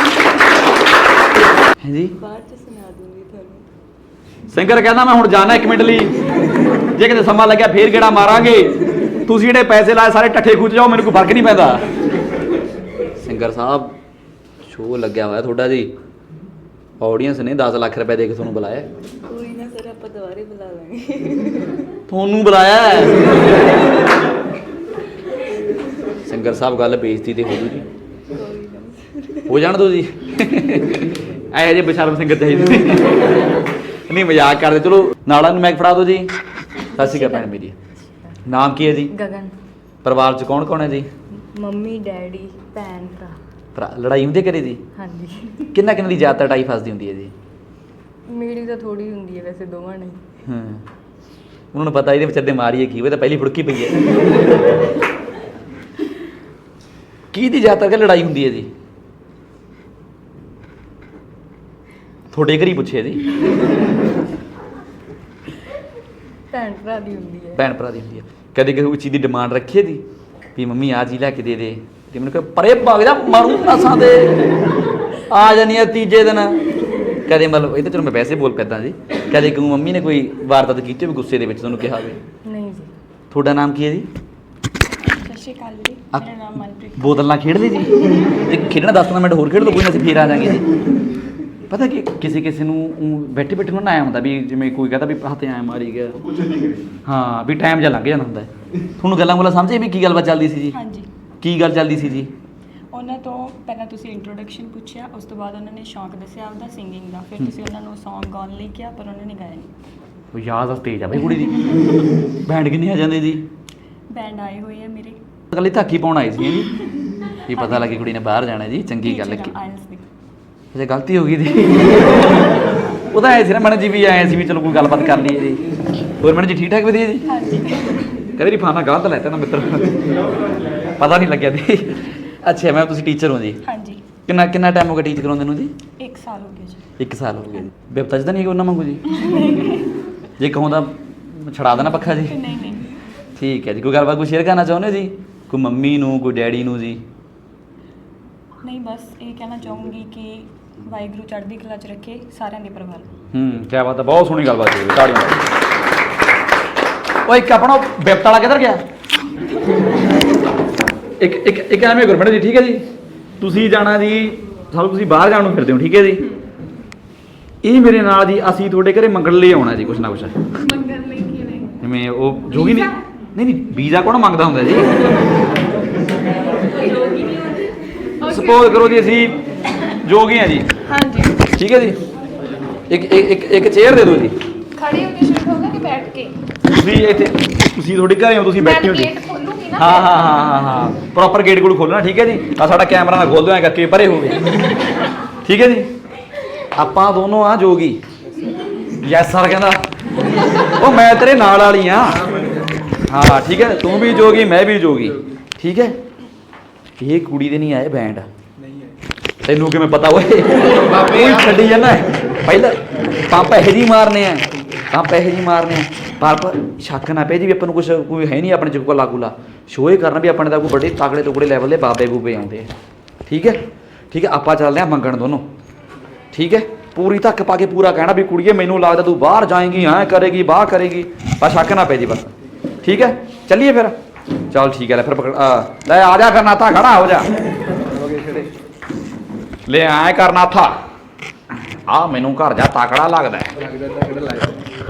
S2: ਜੀ?
S3: ਬਾਅਦ ਚ ਸੁਣਾ ਦੂੰਗੀ ਤੁਹਾਨੂੰ।
S2: ਸਿੰਗਰ ਕਹਿੰਦਾ ਮੈਂ ਹੁਣ ਜਾਣਾ 1 ਮਿੰਟ ਲਈ। ਜੇ ਕਿਤੇ ਸਮਾਂ ਲੱਗਿਆ ਫੇਰ ਕਿਹੜਾ ਮਾਰਾਂਗੇ? ਤੁਸੀਂ ਜਿਹੜੇ ਪੈਸੇ ਲਾਏ ਸਾਰੇ ਟੱਠੇ ਖੁੱਚ ਜਾਓ ਮੈਨੂੰ ਕੋਈ ਫ਼ਰਕ ਨਹੀਂ ਪੈਂਦਾ। ਸਿੰਗਰ ਸਾਹਿਬ ਸ਼ੋਅ ਲੱਗਿਆ ਹੋਇਆ ਤੁਹਾਡਾ ਜੀ। ਆਡੀਅנס ਨੇ 10 ਲੱਖ ਰੁਪਏ ਦੇ ਕੇ ਤੁਹਾਨੂੰ ਬੁਲਾਇਆ।
S3: ਸਰ ਆਪਾਂ ਦੁਬਾਰੇ ਬੁਲਾ ਲਾਂਗੇ।
S2: ਤੁਹਾਨੂੰ ਬੁਲਾਇਆ ਹੈ। ਸਿੰਗਰ ਸਾਹਿਬ ਗੱਲ ਬੇਇੱਜ਼ਤੀ ਤੇ ਹੋ ਜੂ ਜੀ।
S3: ਕੋਈ ਨਾ।
S2: ਹੋ ਜਾਣ ਦੋ ਜੀ। ਐ ਜੇ ਬਸ਼ਰਮ ਸਿੰਘ ਚਾਹੀਦੇ। ਨਹੀਂ ਮਜ਼ਾਕ ਕਰਦੇ। ਚਲੋ ਨਾਲਾਂ ਨੂੰ ਮੈਕ ਫੜਾ ਦਿਓ ਜੀ। ਸਤਿ ਸ਼੍ਰੀ ਅਕਾਲ ਭੈਣ ਮੇਰੀ। ਨਾਮ ਕੀ ਹੈ ਜੀ?
S3: ਗਗਨ।
S2: ਪਰਿਵਾਰ ਚ ਕੌਣ ਕੌਣ ਹੈ ਜੀ?
S3: ਮੰਮੀ ਡੈਡੀ ਭੈਣ ਭਰਾ।
S2: ਭਰਾ ਲੜਾਈ ਹੁੰਦੀ ਹੈ ਘਰੇ ਜੀ?
S3: ਹਾਂਜੀ।
S2: ਕਿੰਨਾ ਕਿੰਨਾ ਦੀ ਜ਼ਿਆਦਾ ਲੜਾਈ ਫਸਦੀ ਹੁੰਦੀ ਹੈ ਜੀ?
S3: ਮੇਰੀ ਤਾਂ ਥੋੜੀ ਹੁੰਦੀ ਹੈ ਵੈਸੇ ਦੋਵਾਂ ਨਹੀਂ
S2: ਹਾਂ। ਉਹਨਾਂ ਨੂੰ ਪਤਾ ਇਹਦੇ ਵਿਚਾਰੇ ਦੇ ਮਾਰੀਏ ਕੀ ਉਹ ਤਾਂ ਪਹਿਲੀ ਫੁੜਕੀ ਪਈ ਹੈ। ਕੀ ਦੀ ਜ਼ਿਆਦਾਤਰ ਕਿ ਲੜਾਈ ਹੁੰਦੀ ਹੈ ਜੀ? ਤੁਹਾਡੇ ਘਰ ਪੁੱਛਿਆ ਜੀ।
S3: ਭੈਣ ਭਰਾ ਦੀ ਹੁੰਦੀ ਹੈ।
S2: ਭੈਣ ਭਰਾ ਦੀ ਹੁੰਦੀ ਹੈ। ਕਦੇ ਕਿਸੇ ਕੋਈ ਚੀਜ਼ ਦੀ ਡਿਮਾਂਡ ਰੱਖੀ ਜੀ ਵੀ ਮੰਮੀ ਆ ਜੀ ਲੈ ਕੇ ਦੇ ਦੇ। ਤੇ ਮੈਨੂੰ ਕਹੇ ਪਰੇ ਭੱਗ ਜਾ ਮਾਰੂ ਨਸਾਂ ਦੇ। ਆ ਜਾਨੀ ਆ ਤੀਜੇ ਦਿਨ। ਕਦੇ ਮਤਲਬ ਇਹ ਤਾਂ ਚਲੋ ਮੈਂ ਵੈਸੇ ਬੋਲ ਪੈਂਦਾ ਜੀ। ਕਦੇ ਕਹੂੰ ਮੰਮੀ ਨੇ ਕੋਈ ਵਾਰਦਾਤ ਕੀਤੀ ਹੋਵੇ ਗੁੱਸੇ ਦੇ ਵਿੱਚ ਤੁਹਾਨੂੰ ਕਿਹਾ ਹੋਵੇ?
S3: ਨਹੀਂ ਜੀ।
S2: ਤੁਹਾਡਾ ਨਾਮ ਕੀ ਹੈ ਜੀ?
S6: ਸਤਿ ਸ਼੍ਰੀ ਅਕਾਲ ਜੀ। ਮੇਰਾ ਨਾਮ ਮਨਪ੍ਰੀਤ
S2: ਬੋਤਲ ਨਾਲ ਖੇਡਦੇ ਜੀ? ਜੇ ਖੇਡਣਾ 10 ਮਿੰਟ ਹੋਰ ਖੇਡ ਲਓ ਕੋਈ ਨਾ ਅਸੀਂ ਫੇਰ ਆ ਜਾਾਂਗੇ ਜੀ। ਪਤਾ ਕਿ ਕਿਸੇ ਕਿਸੇ ਨੂੰ ਬੈਠੇ ਬੈਠੇ ਨੂੰ ਨਾ ਆਇਆ ਹੁੰਦਾ ਵੀ ਜਿਵੇਂ ਕੋਈ ਕਹਦਾ ਵੀ ਹੱਥੇ ਆਇਆ ਮਾਰੀ ਗਿਆ। ਹਾਂ ਵੀ ਟਾਈਮ ਜਾਂ ਲੰਘ ਜਾਂਦਾ ਹੁੰਦਾ ਹੈ। ਤੁਹਾਨੂੰ ਗੱਲਾਂ ਗੁੱਲਾਂ ਸਮਝੇ ਵੀ ਕੀ ਗੱਲਬਾਤ ਚੱਲਦੀ ਸੀ ਜੀ?
S6: ਹਾਂਜੀ।
S2: ਕੀ ਗੱਲ ਚੱਲਦੀ ਸੀ ਜੀ?
S6: ਉਹਨਾਂ ਤੋਂ ਪਹਿਲਾਂ ਤੁਸੀਂ ਇੰਟਰੋਡਕਸ਼ਨ ਪੁੱਛਿਆ ਉਸ ਤੋਂ ਬਾਅਦ ਉਹਨਾਂ ਨੇ ਸ਼ੌਂਕ ਦੱਸਿਆ ਆਪਦਾ ਸਿੰਗਿੰਗ ਦਾ। ਫਿਰ ਤੁਸੀਂ ਉਹਨਾਂ ਨੂੰ Song ਗਾਉਣ ਲਈ ਕਿਹਾ ਪਰ ਉਹਨਾਂ ਨੇ ਗਾਇਆ ਨਹੀਂ।
S2: ਉਹ ਯਾਦ ਆ ਤੇਜ ਆ ਬਈ ਕੁੜੀ ਦੀ। ਬੈਂਡ ਕਿੰਨੇ ਆ ਜਾਂਦੇ ਜੀ
S6: ਬੈਂਡ ਆਏ ਹੋਏ ਆ ਮੇਰੇ।
S2: ਅਗਲੀ ਧਾਕੀ ਪਾਉਣ ਆਈ ਸੀ ਜੀ। ਇਹ ਪਤਾ ਲੱਗੇ ਕੁੜੀ ਨੇ ਬਾਹਰ ਜਾਣਾ ਜੀ ਚੰਗੀ ਗੱਲ ਕਿ।
S6: ਆਇਲਸ ਦੀ।
S2: ਗਲਤੀ ਹੋ ਗਈ ਜੀ। ਉਹਦਾ ਐ ਸੀ ਨਾ ਮਨ ਜੀ ਵੀ ਆਏ ਸੀ ਵੀ ਚਲੋ ਕੋਈ ਗੱਲਬਾਤ ਕਰ ਲਈਏ ਜੀ। ਹੋਰ ਮਨ ਜੀ ਠੀਕ ਠਾਕ ਵਧੀਆ ਜੀ?
S6: ਹਾਂਜੀ।
S2: ਕਦੇ ਫਾਨਾ ਗਲਤ ਲੈਤਾ ਨਾ ਮਿੱਤਰ। ਪਤਾ ਨਹੀਂ ਲੱਗਿਆ ਜੀ। ਅੱਛਾ ਮੈਂ ਤੁਸੀਂ ਟੀਚਰ ਹੋ ਜੀ?
S6: ਹਾਂਜੀ।
S2: ਕਿੰਨਾ ਕਿੰਨਾ ਟਾਈਮ ਹੋ ਗਿਆ ਟੀਚ ਕਰਾਉਂਦੇ ਨੂੰ ਜੀ?
S6: 1 ਸਾਲ ਹੋ ਗਿਆ ਜੀ।
S2: 1 ਸਾਲ ਹੋ ਗਿਆ ਜੀ। ਬਿਪਤਾ ਤਾਂ ਨਹੀਂ ਉਹਨਾਂ ਵਾਂਗੂ ਜੀ? ਜੇ ਕਹੋ ਤਾਂ ਛੜਾ ਦੇਣਾ ਪੱਖਾ ਜੀ।
S6: ਨਹੀਂ ਨਹੀਂ।
S2: ਠੀਕ ਹੈ ਜੀ। ਕੋਈ ਗੱਲਬਾਤ ਕੋਈ ਸ਼ੇਅਰ ਕਰਨਾ ਚਾਹੁੰਦੇ ਜੀ? ਕੋਈ ਮੰਮੀ ਨੂੰ ਕੋਈ ਡੈਡੀ ਨੂੰ ਜੀ?
S6: ਨਹੀਂ ਬਸ ਇਹ ਕਹਿਣਾ ਚਾਹੂੰਗੀ ਕਿ ਵਾਹਿਗੁਰੂ ਚੜ੍ਹਦੀ ਕਲਾ 'ਚ ਰੱਖੇ ਸਾਰਿਆਂ ਦੇ ਪਰਿਵਾਰ। ਨੂੰ।
S2: ਹੂੰ ਕੀ ਬਾਤ ਹੈ। ਬਹੁਤ ਸੋਹਣੀ ਗੱਲਬਾਤ ਹੈ ਤਾੜੀਆਂ ਓਏ ਇੱਕ ਆਪਣਾ ਬਿਪਤਾ ਵਾਲਾ ਕਿੱਧਰ ਗਿਆ? ਇੱਕ ਇੱਕ ਇੱਕ ਐਵੇਂ ਕਰੋ ਮੈਡਮ ਜੀ ਠੀਕ ਹੈ ਜੀ? ਤੁਸੀਂ ਜਾਣਾ ਜੀ ਸਾਨੂੰ ਤੁਸੀਂ ਬਾਹਰ ਜਾਣ ਨੂੰ ਫਿਰਦੇ ਹੋ ਠੀਕ ਹੈ ਜੀ? ਇਹ ਮੇਰੇ ਨਾਲ ਜੀ ਅਸੀਂ ਤੁਹਾਡੇ ਘਰੇ ਮੰਗਣ ਲਈ ਆਉਣਾ ਜੀ ਕੁਛ ਨਾ ਕੁਛ।
S6: ਮੰਗਣ ਲਈ ਕਿਵੇਂ
S2: ਜਿਵੇਂ ਉਹ ਜੋਗੀ ਨਹੀਂ ਨਹੀਂ ਨਹੀਂ ਵੀਜ਼ਾ ਕੌਣ ਮੰਗਦਾ ਹੁੰਦਾ ਜੀ? ਸਪੋਜ਼ ਕਰੋ ਜੀ ਅਸੀਂ ਜੋਗੀ ਆ ਜੀ।
S6: ਹਾਂਜੀ।
S2: ਠੀਕ ਹੈ ਜੀ? ਇੱਕ ਇੱਕ ਇੱਕ ਚੇਅਰ ਦੇ ਦਿਓ ਜੀ।
S6: ਖੜੇ ਹੋ ਕੇ ਸ਼ੂਟ ਹੋਗਾ ਕਿ ਬੈਠ ਕੇ?
S2: ਤੁਸੀਂ ਇੱਥੇ ਤੁਸੀਂ ਤੁਹਾਡੇ ਘਰੇ ਹੋ ਤੁਸੀਂ ਬੈਠੇ ਹੋ ਜੀ।
S6: ਨਾ
S2: ਹਾਂ ਹਾਂ ਹਾਂ ਹਾਂ ਹਾਂ। ਪ੍ਰੋਪਰ ਗੇਟ ਕੋਲ ਖੋਲਣਾ ਠੀਕ ਹੈ ਜੀ? ਆ ਸਾਡਾ ਕੈਮਰਾ ਨਾ ਖੋਲ ਦਿਓ ਐ ਕਰਕੇ ਪਰੇ ਹੋਵੇ ਠੀਕ ਹੈ ਜੀ? ਆਪਾਂ ਦੋਨੋਂ ਆ ਜੋਗੀ। ਯੈਸ ਸਰ ਕਹਿੰਦਾ। ਉਹ ਮੈਂ ਤੇਰੇ ਨਾਲ ਵਾਲੀ ਆ। ਹਾਂ ਠੀਕ ਹੈ। ਤੂੰ ਵੀ ਜੋਗੀ ਮੈਂ ਵੀ ਜੋਗੀ। ਠੀਕ ਹੈ? ਇਹ ਕੁੜੀ ਦੇ ਨਹੀਂ ਆਏ ਬੈਂਡ ਤੈਨੂੰ ਕਿਵੇਂ ਪਤਾ ਓਏ? ਕੋਈ ਛੱਡੀ ਜਾਂਦਾ ਪਹਿਲਾਂ ਪੰਪ ਇਹੋ ਜੀ ਮਾਰਨੇ ਆ। ਤਾਂ ਪੈਸੇ ਜੀ ਮਾਰਨੇ ਪਰ ਪਰ ਸ਼ੱਕ ਨਾ ਪਏ ਜੀ ਵੀ ਆਪਾਂ ਨੂੰ ਕੁਝ ਕੋਈ ਹੈ ਨਹੀਂ ਆਪਣੇ ਚ ਕੋਈ ਲਾਗੂਲਾ ਸ਼ੋਅ ਹੀ ਕਰਨਾ ਵੀ ਆਪਣੇ ਦਾ ਕੋਈ ਬੜੇ ਤਾਕੜੇ ਟੁਕੜੇ ਲੈਵਲ ਦੇ ਬਾਬੇ ਬੂਬੇ ਆਉਂਦੇ ਆ। ਠੀਕ ਹੈ? ਠੀਕ ਹੈ, ਆਪਾਂ ਚੱਲਦੇ ਆ ਮੰਗਣ ਦੋਨੋਂ। ਠੀਕ ਹੈ? ਪੂਰੀ ਧੱਕ ਪਾ ਕੇ ਪੂਰਾ ਕਹਿਣਾ ਵੀ ਕੁੜੀਏ, ਮੈਨੂੰ ਲੱਗਦਾ ਤੂੰ ਬਾਹਰ ਜਾਏਂਗੀ, ਐ ਕਰੇਗੀ ਬਾਹਰ ਕਰੇਗੀ। ਬਸ ਸ਼ੱਕ ਨਾ ਪਏ ਜੀ ਬਸ। ਠੀਕ ਹੈ? ਚੱਲੀਏ ਫਿਰ। ਚੱਲ ਠੀਕ ਹੈ, ਲੈ ਫਿਰ ਪਕੜ- ਲੈ ਆ ਜਾ ਕਰਨਾ ਤਾਂ ਖੜਾ, ਹੋ ਜਾ। ਲੈ ਆਏ ਕਰਨਾ ਥਾ ਆ, ਮੈਨੂੰ ਘਰ ਜਾ ਤਾਕੜਾ ਲੱਗਦਾ ਹੈ।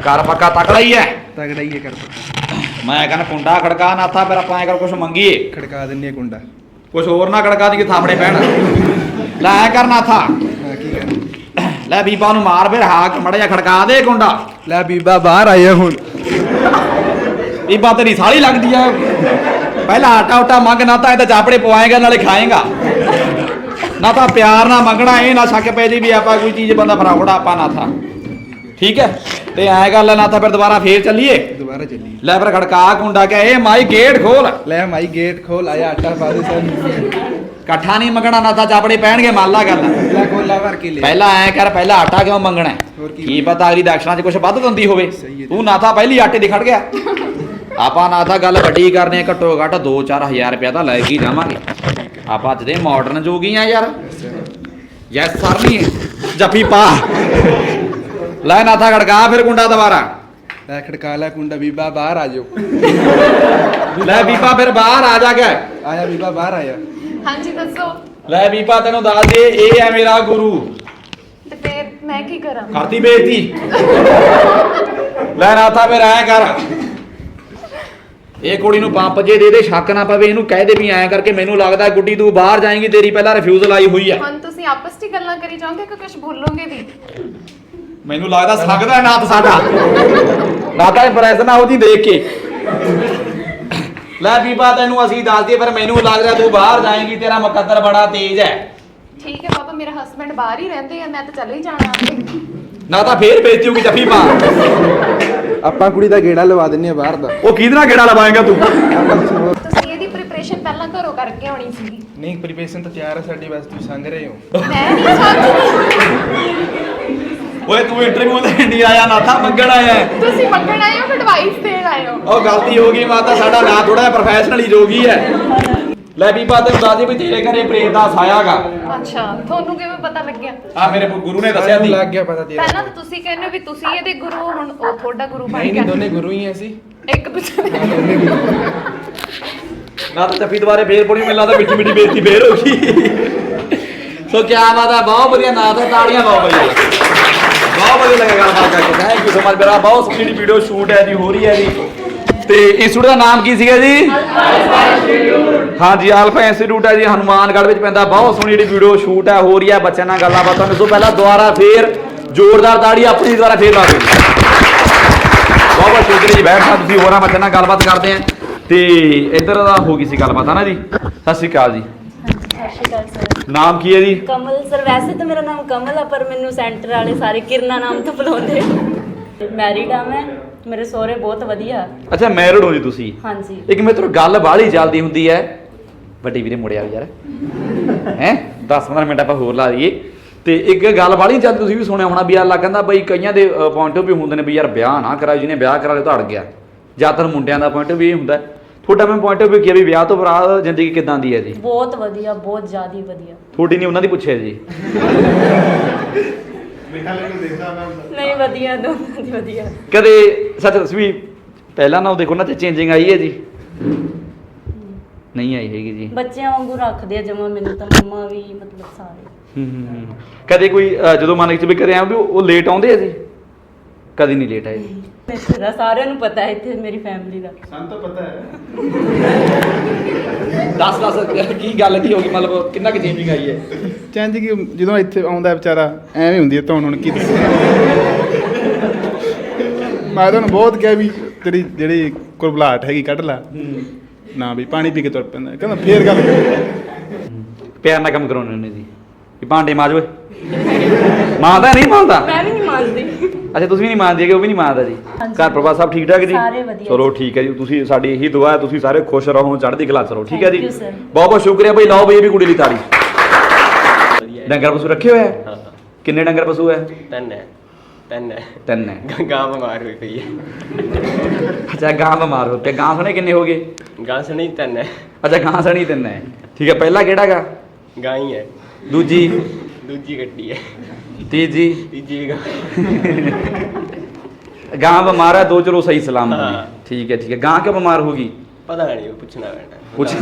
S2: ਘਰ ਪੱਕਾ ਤਕੜਾ ਹੀ ਹੈ।
S5: ਤਗੜਾ ਹੀ ਹੈ ਕਰ
S2: ਮੈਂ ਕਹਿੰਦਾ ਕੁੰਡਾ ਖੜਕਾ ਨਾ ਥਾ ਫਿਰ ਆਪਾਂ ਐ ਕਰ ਕੁਛ ਮੰਗੀਏ।
S5: ਖੜਕਾ ਦਿੰਨੇ ਕੁੰਡਾ।
S2: ਕੁਛ ਹੋਰ ਨਾ ਖੜਕਾ ਦੀ ਥਾਪੜੇ ਪੈਣ। ਲੈ ਐ
S5: ਹਾਂ ਕੀ ਕਰ?
S2: ਲੈ ਬੀਬਾ ਨੂੰ ਮਾਰ ਫਿਰ ਹਾਕ ਮੜਾ ਜਾ ਖੜਕਾ ਦੇ ਕੁੰਡਾ।
S5: ਲੈ ਬੀਬਾ ਬਾਹਰ ਆਇਆ ਹੁਣ।
S2: ਬੀਬਾ ਤੇਰੀ ਸਾਲੀ ਲੱਗਦੀ ਆ। ਪਹਿਲਾਂ ਆਟਾ ਉਟਾ ਮੰਗ ਨਾ ਤਾਂ ਇਹ ਤਾਂ ਚਾਪੜੇ ਪਵਾਏਗਾ ਨਾਲੇ ਖਾਏਗਾ। ਨਾ ਤਾਂ ਪਿਆਰ ਨਾਲ ਮੰਗਣਾ ਇਹ ਨਾ ਸ਼ੱਕ ਪੈ ਜੀ ਵੀ ਆਪਾਂ ਕੋਈ ਚੀਜ਼ ਬੰਦਾ ਫਰਾਉੜਾ ਆਪਾਂ ਨਾ ਥਾ। ਠੀਕ ਹੈ? ਤੇ ਐ ਗੱਲ ਹੈ ਨਾ ਤਾਂ ਫਿਰ ਦੁਬਾਰਾ ਫੇਰ ਚੱਲੀਏ?
S5: ਦੁਬਾਰਾ ਚੱਲੀ
S2: ਲੈ ਫਿਰ ਖੜਕਾ ਕੁੰਡਾ ਕੇ ਇਹ ਮਾਈ ਗੇਟ ਖੋਲ।
S5: ਲੈ ਮਾਈ ਗੇਟ ਖੋਲ ਆਇਆ ਆਟਾ ਪਾ ਦੇ ਸਨ
S2: ਇਕੱਠਾ ਨਹੀਂ ਮੰਗਣਾ ਨਾ ਤਾਂ ਚਾਪੜੇ ਪੈਣਗੇ ਮੰਨ ਲਾ ਗੱਲ।
S5: ਲੈ ਗੋਲਾ ਭਰ ਕੇ ਲੈ।
S2: ਪਹਿਲਾਂ ਐ ਕਰ ਪਹਿਲਾਂ ਆਟਾ ਕਿਉਂ ਮੰਗਣਾ?
S5: ਕੀ?
S2: ਪਤਾ ਅਗਲੀ ਦਕਸ਼ਨਾ 'ਚ ਕੁਝ ਵੱਧ ਦਿੰਦੀ ਹੋਵੇ। ਤੂੰ ਨਾ ਤਾਂ ਪਹਿਲੀ ਆਟੇ ਦੀ ਖੜ ਗਿਆ। ਆਪਾਂ ਨਾ ਤਾਂ ਗੱਲ ਵੱਡੀ ਕਰਨੇ ਘੱਟੋ ਘੱਟ 2-4000 ਰੁਪਇਆ ਤਾਂ ਲੈ ਕੇ ਜਾਵਾਂਗੇ। ਆਪਾਂ ਅੱਜ ਦੇ ਮਾਡਰਨ ਜੋਗੀ ਆ ਯਾਰ। ਯੈਸ ਸਰ ਨਹੀਂ ਜੱਫੀ ਪਾ। ਲੈ ਨਾ ਤਾਂ ਖੜਕਾ ਫਿਰ ਗੁੰਡਾ ਦੁਬਾਰਾ।
S5: ਲੈ ਖੜਕਾ ਲੈ ਕੁੰਡਾ ਬੀਬਾ ਬਾਹਰ ਆ ਜਾਓ।
S2: ਲੈ ਬੀਬਾ ਫਿਰ ਬਾਹਰ ਆ ਜਾ ਕੇ।
S5: ਆਇਆ ਬੀਬਾ ਬਾਹਰ ਆਇਆ
S6: ਹਾਂਜੀ ਦੱਸੋ।
S2: ਲੈ ਬੀਬਾ ਤੈਨੂੰ ਦੱਸ ਦੇ ਇਹ ਹੈ ਮੇਰਾ ਗੁਰੂ।
S6: ਤੇ ਫਿਰ ਮੈਂ ਕੀ ਕਰਾਂ?
S2: ਕਰਤੀ ਬੇਇੱਜ਼ਤੀ। ਲੈ ਨਾ ਤਾਂ ਫਿਰ ਐ ਕਰ। ਇਹ ਕੁੜੀ ਨੂੰ ਪੰਪ ਜੇ ਦੇ ਦੇ ਸ਼ੱਕ ਨਾ ਪਵੇ ਇਹਨੂੰ ਕਹਿ ਦੇ ਵੀ ਐਂ ਕਰਕੇ ਮੈਨੂੰ ਲੱਗਦਾ ਗੁੱਡੀ ਤੂੰ ਬਾਹਰ ਜਾਏਂਗੀ ਤੇਰੀ ਪਹਿਲਾਂ ਰਿਫਿਊਜ਼ਲ ਆਈ ਹੋਈ ਆ।
S6: ਹੁਣ ਤੁਸੀਂ ਆਪਸ ਵਿੱਚ ਗੱਲਾਂ ਕਰੀ ਜਾਓਗੇ ਕਿ ਕੁਝ ਭੁੱਲੋਗੇ ਵੀ?
S2: ਮੈਨੂੰ ਲੱਗਦਾ ਸਕਦਾ ਨਾਥ ਸਾਡਾ। ਨਾਤਾ ਇੰਪ੍ਰੈਸ਼ਨ ਆ ਉਹਦੀ ਦੇਖ ਕੇ। ਲੈ ਬੀਬਾ ਤੈਨੂੰ ਅਸੀਂ ਦੱਸ ਦਈਏ ਪਰ ਮੈਨੂੰ ਲੱਗ ਰਿਹਾ ਤੂੰ ਬਾਹਰ ਜਾਏਂਗੀ ਤੇਰਾ ਮੁਕੱਦਰ ਬੜਾ ਤੇਜ਼ ਹੈ।
S7: ਠੀਕ ਹੈ ਪਾਪਾ ਮੇਰਾ ਹਸਬੰਡ ਬਾਹਰ ਹੀ ਰਹਿੰਦੇ ਆ ਮੈਂ ਤਾਂ ਚਲੇ ਹੀ ਜਾਣਾ।
S2: ਨਾ ਤਾਂ ਫੇਰ ਵੇਚੀ ਹੋਊਗੀ ਜੱਫੀ ਪਾ।
S8: ਆਪਾਂ ਕੁੜੀ ਦਾ ਗੇੜਾ ਲਵਾ ਦਿੰਨੇ ਆ ਬਾਹਰ ਦਾ।
S2: ਉਹ ਕਿਹਦੇ ਨਾਲ ਗੇੜਾ ਲਵਾਏਗਾ ਤੂੰ?
S7: ਤੁਸੀਂ ਇਹਦੀ ਪ੍ਰੀਪਰੇਸ਼ਨ ਪਹਿਲਾਂ ਘਰੋਂ ਕਰਕੇ ਆਉਣੀ ਸੀਗੀ।
S8: ਨਹੀਂ ਪ੍ਰੀਪਰੇਸ਼ਨ ਤਾਂ ਤਿਆਰ ਹੈ ਸਾਡੀ ਬਸ ਤੁਸੀਂ ਸੰਗ ਰਹੇ ਹੋ।
S7: ਮੈਂ ਨਹੀਂ ਸਮਝਦੀ
S2: ਓਏ ਤੂੰ ਇੰਟਰਵਿਊ ਲੈਣ ਨਹੀਂ ਆਇਆ ਨਾਥਾ ਮੰਗਣ ਆਇਆ ਹੈ।
S7: ਤੁਸੀਂ ਮੰਗਣ ਆਏ ਹੋ ਐਡਵਾਈਸ ਦੇਣ ਆਏ ਹੋ?
S2: ਉਹ ਗਲਤੀ ਹੋ ਗਈ ਮਾਤਾ ਸਾਡਾ ਨਾਂ ਥੋੜਾ ਜਿਹਾ ਪ੍ਰੋਫੈਸ਼ਨਲੀ ਜੋ ਗਈ ਹੈ। ਲੈ ਬੀਬਾ ਤੈਨੂੰ ਦੱਸ ਦੇ ਵੀ ਤੇਰੇ ਘਰੇ ਪ੍ਰੇਤ ਦਾ ਸਾਇਆਗਾ
S7: ਅੱਛਾ ਤੁਹਾਨੂੰ ਕਿਵੇਂ ਪਤਾ ਲੱਗਿਆ?
S2: ਆ ਮੇਰੇ ਗੁਰੂ ਨੇ ਦੱਸਿਆ ਸੀ।
S8: ਲੱਗ ਗਿਆ ਪਤਾ ਤੇਰਾ।
S7: ਪਹਿਲਾਂ ਤਾਂ ਤੁਸੀਂ ਕਹਿੰਦੇ ਹੋ ਵੀ ਤੁਸੀਂ ਇਹਦੇ ਗੁਰੂ ਹੁਣ ਉਹ ਤੁਹਾਡਾ ਗੁਰੂ ਬਣ
S8: ਨਹੀਂ
S7: ਗਿਆ।
S8: ਨਹੀਂ ਦੋਨੇ ਗੁਰੂ ਹੀ ਐ ਅਸੀਂ
S7: ਇੱਕ ਦੂਜੇ ਦੇ
S2: ਨਾ ਤਾਂ ਚੱਪੀ ਦੁਬਾਰੇ ਫੇਰ ਪੜੀ ਮੈਨੂੰ ਲੱਗਦਾ ਮਿੱਠੀ ਮਿੱਠੀ ਬੇਇੱਜ਼ਤੀ ਫੇਰ ਹੋ ਗਈ। ਸੋ ਕੀ ਬਾਤ ਹੈ ਬਹੁਤ ਵਧੀਆ ਹੈ ਤਾੜੀਆਂ ਬਹੁਤ ਵਧੀਆ। ਬਹੁਤ ਵਧੀਆ ਲੱਗਾ ਗੱਲਬਾਤ ਕਰਕੇ। ਥੈਂਕ ਯੂ ਸੋ ਮਚ ਮੇਰਾ ਬਹੁਤ ਸੋਹਣੀ ਵੀਡੀਓ ਸ਼ੂਟ ਹੈ ਜੀ, ਹੋ ਰਹੀ ਹੈ ਜੀ। ਤੇ ਇੰਸਟੀਚਿਊਟ ਦਾ ਨਾਮ ਕੀ ਸੀਗਾ ਜੀ? ਹਾਂਜੀ ਆਲਫਾ ਇੰਸਟੀਚਿਊਟ ਹੈ ਜੀ, ਹਨੂਮਾਨਗੜ੍ਹ ਵਿੱਚ ਪੈਂਦਾ। ਬਹੁਤ ਸੋਹਣੀ ਜਿਹੜੀ ਵੀਡੀਓ ਸ਼ੂਟ ਹੈ, ਹੋ ਰਹੀ ਹੈ। ਬੱਚਿਆਂ ਨਾਲ ਗੱਲਾਂ ਬਾਤਾਂ ਨੇ ਸੋ ਪਹਿਲਾਂ ਦੁਬਾਰਾ ਫੇਰ ਜ਼ੋਰਦਾਰ ਤਾੜੀ ਆਪਣੀ ਦੁਬਾਰਾ ਫੇਰ ਲਾ ਦਿਓ। ਬਹੁਤ ਬਹੁਤ ਸ਼ੁਕਰੀਆ ਜੀ ਬੈਠ ਸਾਹਿਬ ਤੁਸੀਂ ਹੋਰਾਂ ਬੱਚਿਆਂ ਨਾਲ ਗੱਲਬਾਤ ਕਰਦੇ ਆ। ਤੇ ਇੱਧਰ ਦਾ ਹੋ ਗਈ ਸੀ ਗੱਲਬਾਤ ਹੈ ਨਾ ਜੀ? ਸਤਿ ਸ਼੍ਰੀ ਅਕਾਲ ਜੀ।
S6: ਸਤਿ ਸ਼੍ਰੀ ਅਕਾਲ ਸਰ।
S2: ਨਾਮ ਕੀ ਹੈ ਜੀ?
S6: ਕਮਲ ਸਰ ਵੈਸੇ ਤਾਂ ਮੇਰਾ ਨਾਮ ਕਮਲ ਆ ਪਰ ਮੈਨੂੰ ਸੈਂਟਰ ਵਾਲੇ ਸਾਰੇ ਕਿਰਨਾ ਨਾਮ ਤੋਂ ਬੁਲਾਉਂਦੇ ਮੈਰਿਡ ਆ ਮੈਂ ਮੇਰੇ ਸਹੁਰੇ ਬਹੁਤ ਵਧੀਆ।
S2: ਅੱਛਾ ਮੈਰਿਡ ਹੋ ਜੀ ਤੁਸੀਂ?
S6: ਹਾਂਜੀ।
S2: ਇੱਕ ਮੇਰੇ ਤੋਂ ਗੱਲ ਬਾਹਲੀ ਚੱਲਦੀ ਹੁੰਦੀ ਹੈ। ਵੱਡੀ ਵੀਰੇ ਮੁੜਿਆ ਯਾਰ। ਹੈ? 10-15 ਮਿੰਟ ਆਪਾਂ ਹੋਰ ਲਾ ਦਈਏ ਤੇ ਇੱਕ ਗੱਲ ਬਾਹਲੀ ਚੱਲਦੀ ਤੁਸੀਂ ਵੀ ਸੁਣਿਆ ਹੋਣਾ ਵੀ ਅੱਲਾ ਕਹਿੰਦਾ ਬਈ ਕਈਆਂ ਦੇ ਪੁਆਇੰਟ ਆਫ ਵੀ ਹੁੰਦੇ ਨੇ ਵੀ ਯਾਰ ਵਿਆਹ ਨਾ ਕਰਾਓ ਜਿਹਨੇ ਵਿਆਹ ਕਰਾ ਲਿਆ ਤਾਂ ਅੜ ਗਿਆ। ਜ਼ਿਆਦਾਤਰ ਮੁੰਡਿਆਂ ਦਾ ਪੁਆਇੰਟ ਵੀ ਇਹ ਹੁੰਦਾ। ਹੈ। ਤੁਹਾਡਾ ਮੈਂ ਪੁਆਇੰਟ ਆਫ ਵੀ ਕੀ ਹੈ ਵੀ ਵਿਆਹ ਤੋਂ ਬਾਅਦ ਜ਼ਿੰਦਗੀ ਕਿਦਾਂ ਦੀ ਹੈ ਜੀ?
S6: ਬਹੁਤ ਵਧੀਆ ਬਹੁਤ ਜ਼ਿਆਦਾ ਵਧੀਆ।
S2: ਤੁਹਾਡੀ ਨਹੀਂ ਉਹਨਾਂ ਦੀ ਪੁੱਛਿਆ ਜੀ।
S6: ਨਹੀਂ ਵਧੀਆ ਦੋਨਾਂ ਦੀ ਵਧੀਆ।
S2: ਕਦੇ ਸੱਚ ਦੱਸ ਵੀ ਪਹਿਲਾਂ ਨਾਲ ਦੇਖੋ ਨਾ ਤੇ ਚੇਂਜਿੰਗ ਆਈ ਹੈ ਜੀ। ਨਹੀਂ ਆਈ ਹੈਗੀ ਜੀ।
S6: ਬੱਚਿਆਂ ਵਾਂਗੂ ਰੱਖਦੇ ਆ ਜਮਾ ਮੈਨੂੰ ਤਾਂ ਮੰਮਾ ਵੀ ਮਤਲਬ ਸਾਰੇ।
S2: ਹੂੰ ਹੂੰ ਹੂੰ। ਕਦੇ ਕੋਈ ਅ, ਜਦੋਂ ਮੰਨ ਕੇ ਵੀ ਕਰੇ ਆ ਵੀ ਉਹ ਲੇਟ ਆਉਂਦੇ ਆ ਜੀ? ਕਦੀ ਨਹੀਂ ਲੇਟ ਆਏ। ਜੀ
S6: ਇੱਥੇ ਦਾ ਸਾਰਿਆਂ ਨੂੰ ਪਤਾ ਹੈ ਇੱਥੇ ਮੇਰੀ ਫੈਮਿਲੀ ਦਾ।
S1: ਸਾਨੂੰ ਤਾਂ ਪਤਾ ਹੈ।
S2: ਦੱਸ ਦੱਸ ਕੀ ਗੱਲ ਕੀ ਹੋ ਗਈ? ਮਤਲਬ ਕਿੰਨਾ ਕੁ ਚੇਂਜਿੰਗ ਆਈ ਹੈ?
S1: ਚੰਜ ਕਿ ਜਦੋਂ ਇੱਥੇ ਆਉਂਦਾ ਵਿਚਾਰਾ ਐਵੇਂ ਹੁੰਦੀ ਹੈ ਤਾਂ ਹੁਣ ਕੀ ਦੱਸਾਂ। ਮੈਂ ਤੁਹਾਨੂੰ ਬਹੁਤ ਕਿਹਾ ਵੀ ਤੇਰੀ ਜਿਹੜੀ ਕੁਰਬਲਾਹਟ ਹੈਗੀ ਕੱਢ ਲੈ। ਨਾ ਵੀ ਪਾਣੀ ਪੀ ਕੇ ਤੁਰ ਪੈਂਦਾ। ਕਹਿੰਦਾ ਫੇਰ ਗੱਲ
S2: ਪਿਆਰ ਨਾਲ ਕੰਮ ਕਰਾਉਣੇ ਨੇ ਜੀ ਵੀ ਭਾਂਡੇ ਮਾਜ ਓਏ। ਮਾਰਦਾ ਨਹੀਂ ਮਾਰਦਾ
S6: ਮੈਂ ਵੀ ਨਹੀਂ
S2: ਅੱਛਾ ਤੁਸੀਂ ਵੀ ਨਹੀਂ ਮੰਨਦੇ ਕਿ ਉਹ ਵੀ ਨਹੀਂ ਮੰਨਦਾ ਜੀ।
S6: ਹਾਂਜੀ।
S2: ਘਰ ਪਰਿਵਾਰ ਸਭ ਠੀਕ ਠਾਕ ਜੀ?
S6: ਸਾਰੇ ਵਧੀਆ
S2: ਚਲੋ ਠੀਕ ਹੈ ਜੀ ਤੁਸੀਂ ਸਾਡੀ ਇਹੀ ਦੁਆ ਹੈ ਤੁਸੀਂ ਸਾਰੇ ਖੁਸ਼ ਰਹੋ ਚੜ੍ਹਦੀ ਕਲਾ ਚ ਰਹੋ ਠੀਕ ਹੈ ਜੀ?
S6: Thank you, sir.
S2: ਬਹੁਤ ਬਹੁਤ ਸ਼ੁਕਰੀਆ ਬਈ ਲਾਓ ਬਈ ਇਹ ਵੀ ਕੁੜੀ ਲਈ ਤਾੜੀ। ਡੰਗਰ ਪਸ਼ੂ ਰੱਖੇ ਹੋਏ ਹੈ ਕਿੰਨੇ ਡੰਗਰ ਪਸ਼ੂ ਹੈ
S9: ਤਿੰਨ ਹੈ। ਤਿੰਨ ਹੈ।
S2: ਤਿੰਨ ਹੈ।
S9: ਗਾਂ ਬਿਮਾਰ ਹੋਈ ਪਈ ਹੈ।
S2: ਅੱਛਾ ਗਾਂ ਬਿਮਾਰ ਹੋ ਤੇ ਗਾਂ ਸਣੇ ਕਿੰਨੇ ਹੋ ਗਏ?
S9: ਗਾਂ ਸਣੀ ਤਿੰਨ ਹੈ।
S2: ਅੱਛਾ ਗਾਂ ਸਣੀ ਤਿੰਨ ਹੈ। ਠੀਕ ਹੈ ਪਹਿਲਾ ਕਿਹੜਾ ਗਾ?
S9: ਗਾਂ ਹੀ ਹੈ।
S2: ਦੂਜੀ?
S9: ਦੂਜੀ ਗੱਡੀ ਹੈ।
S2: ਤੀਜੀ
S9: ਤੀਜੀ ਗਾਂ।
S2: ਗਾਂ ਬਿਮਾਰ ਹੈ ਦੋ ਚਲੋ ਸਹੀ ਸਲਾਮਤ ਨੇ।
S9: ਹਾਂ।
S2: ਠੀਕ ਹੈ ਠੀਕ ਹੈ। ਗਾਂ ਕਿਉਂ ਬਿਮਾਰ ਹੋ ਗਈ?
S9: ਪਤਾ ਨਹੀਂ ਪੁੱਛਣਾ ਪੈਣਾ
S2: ਪੁੱਛ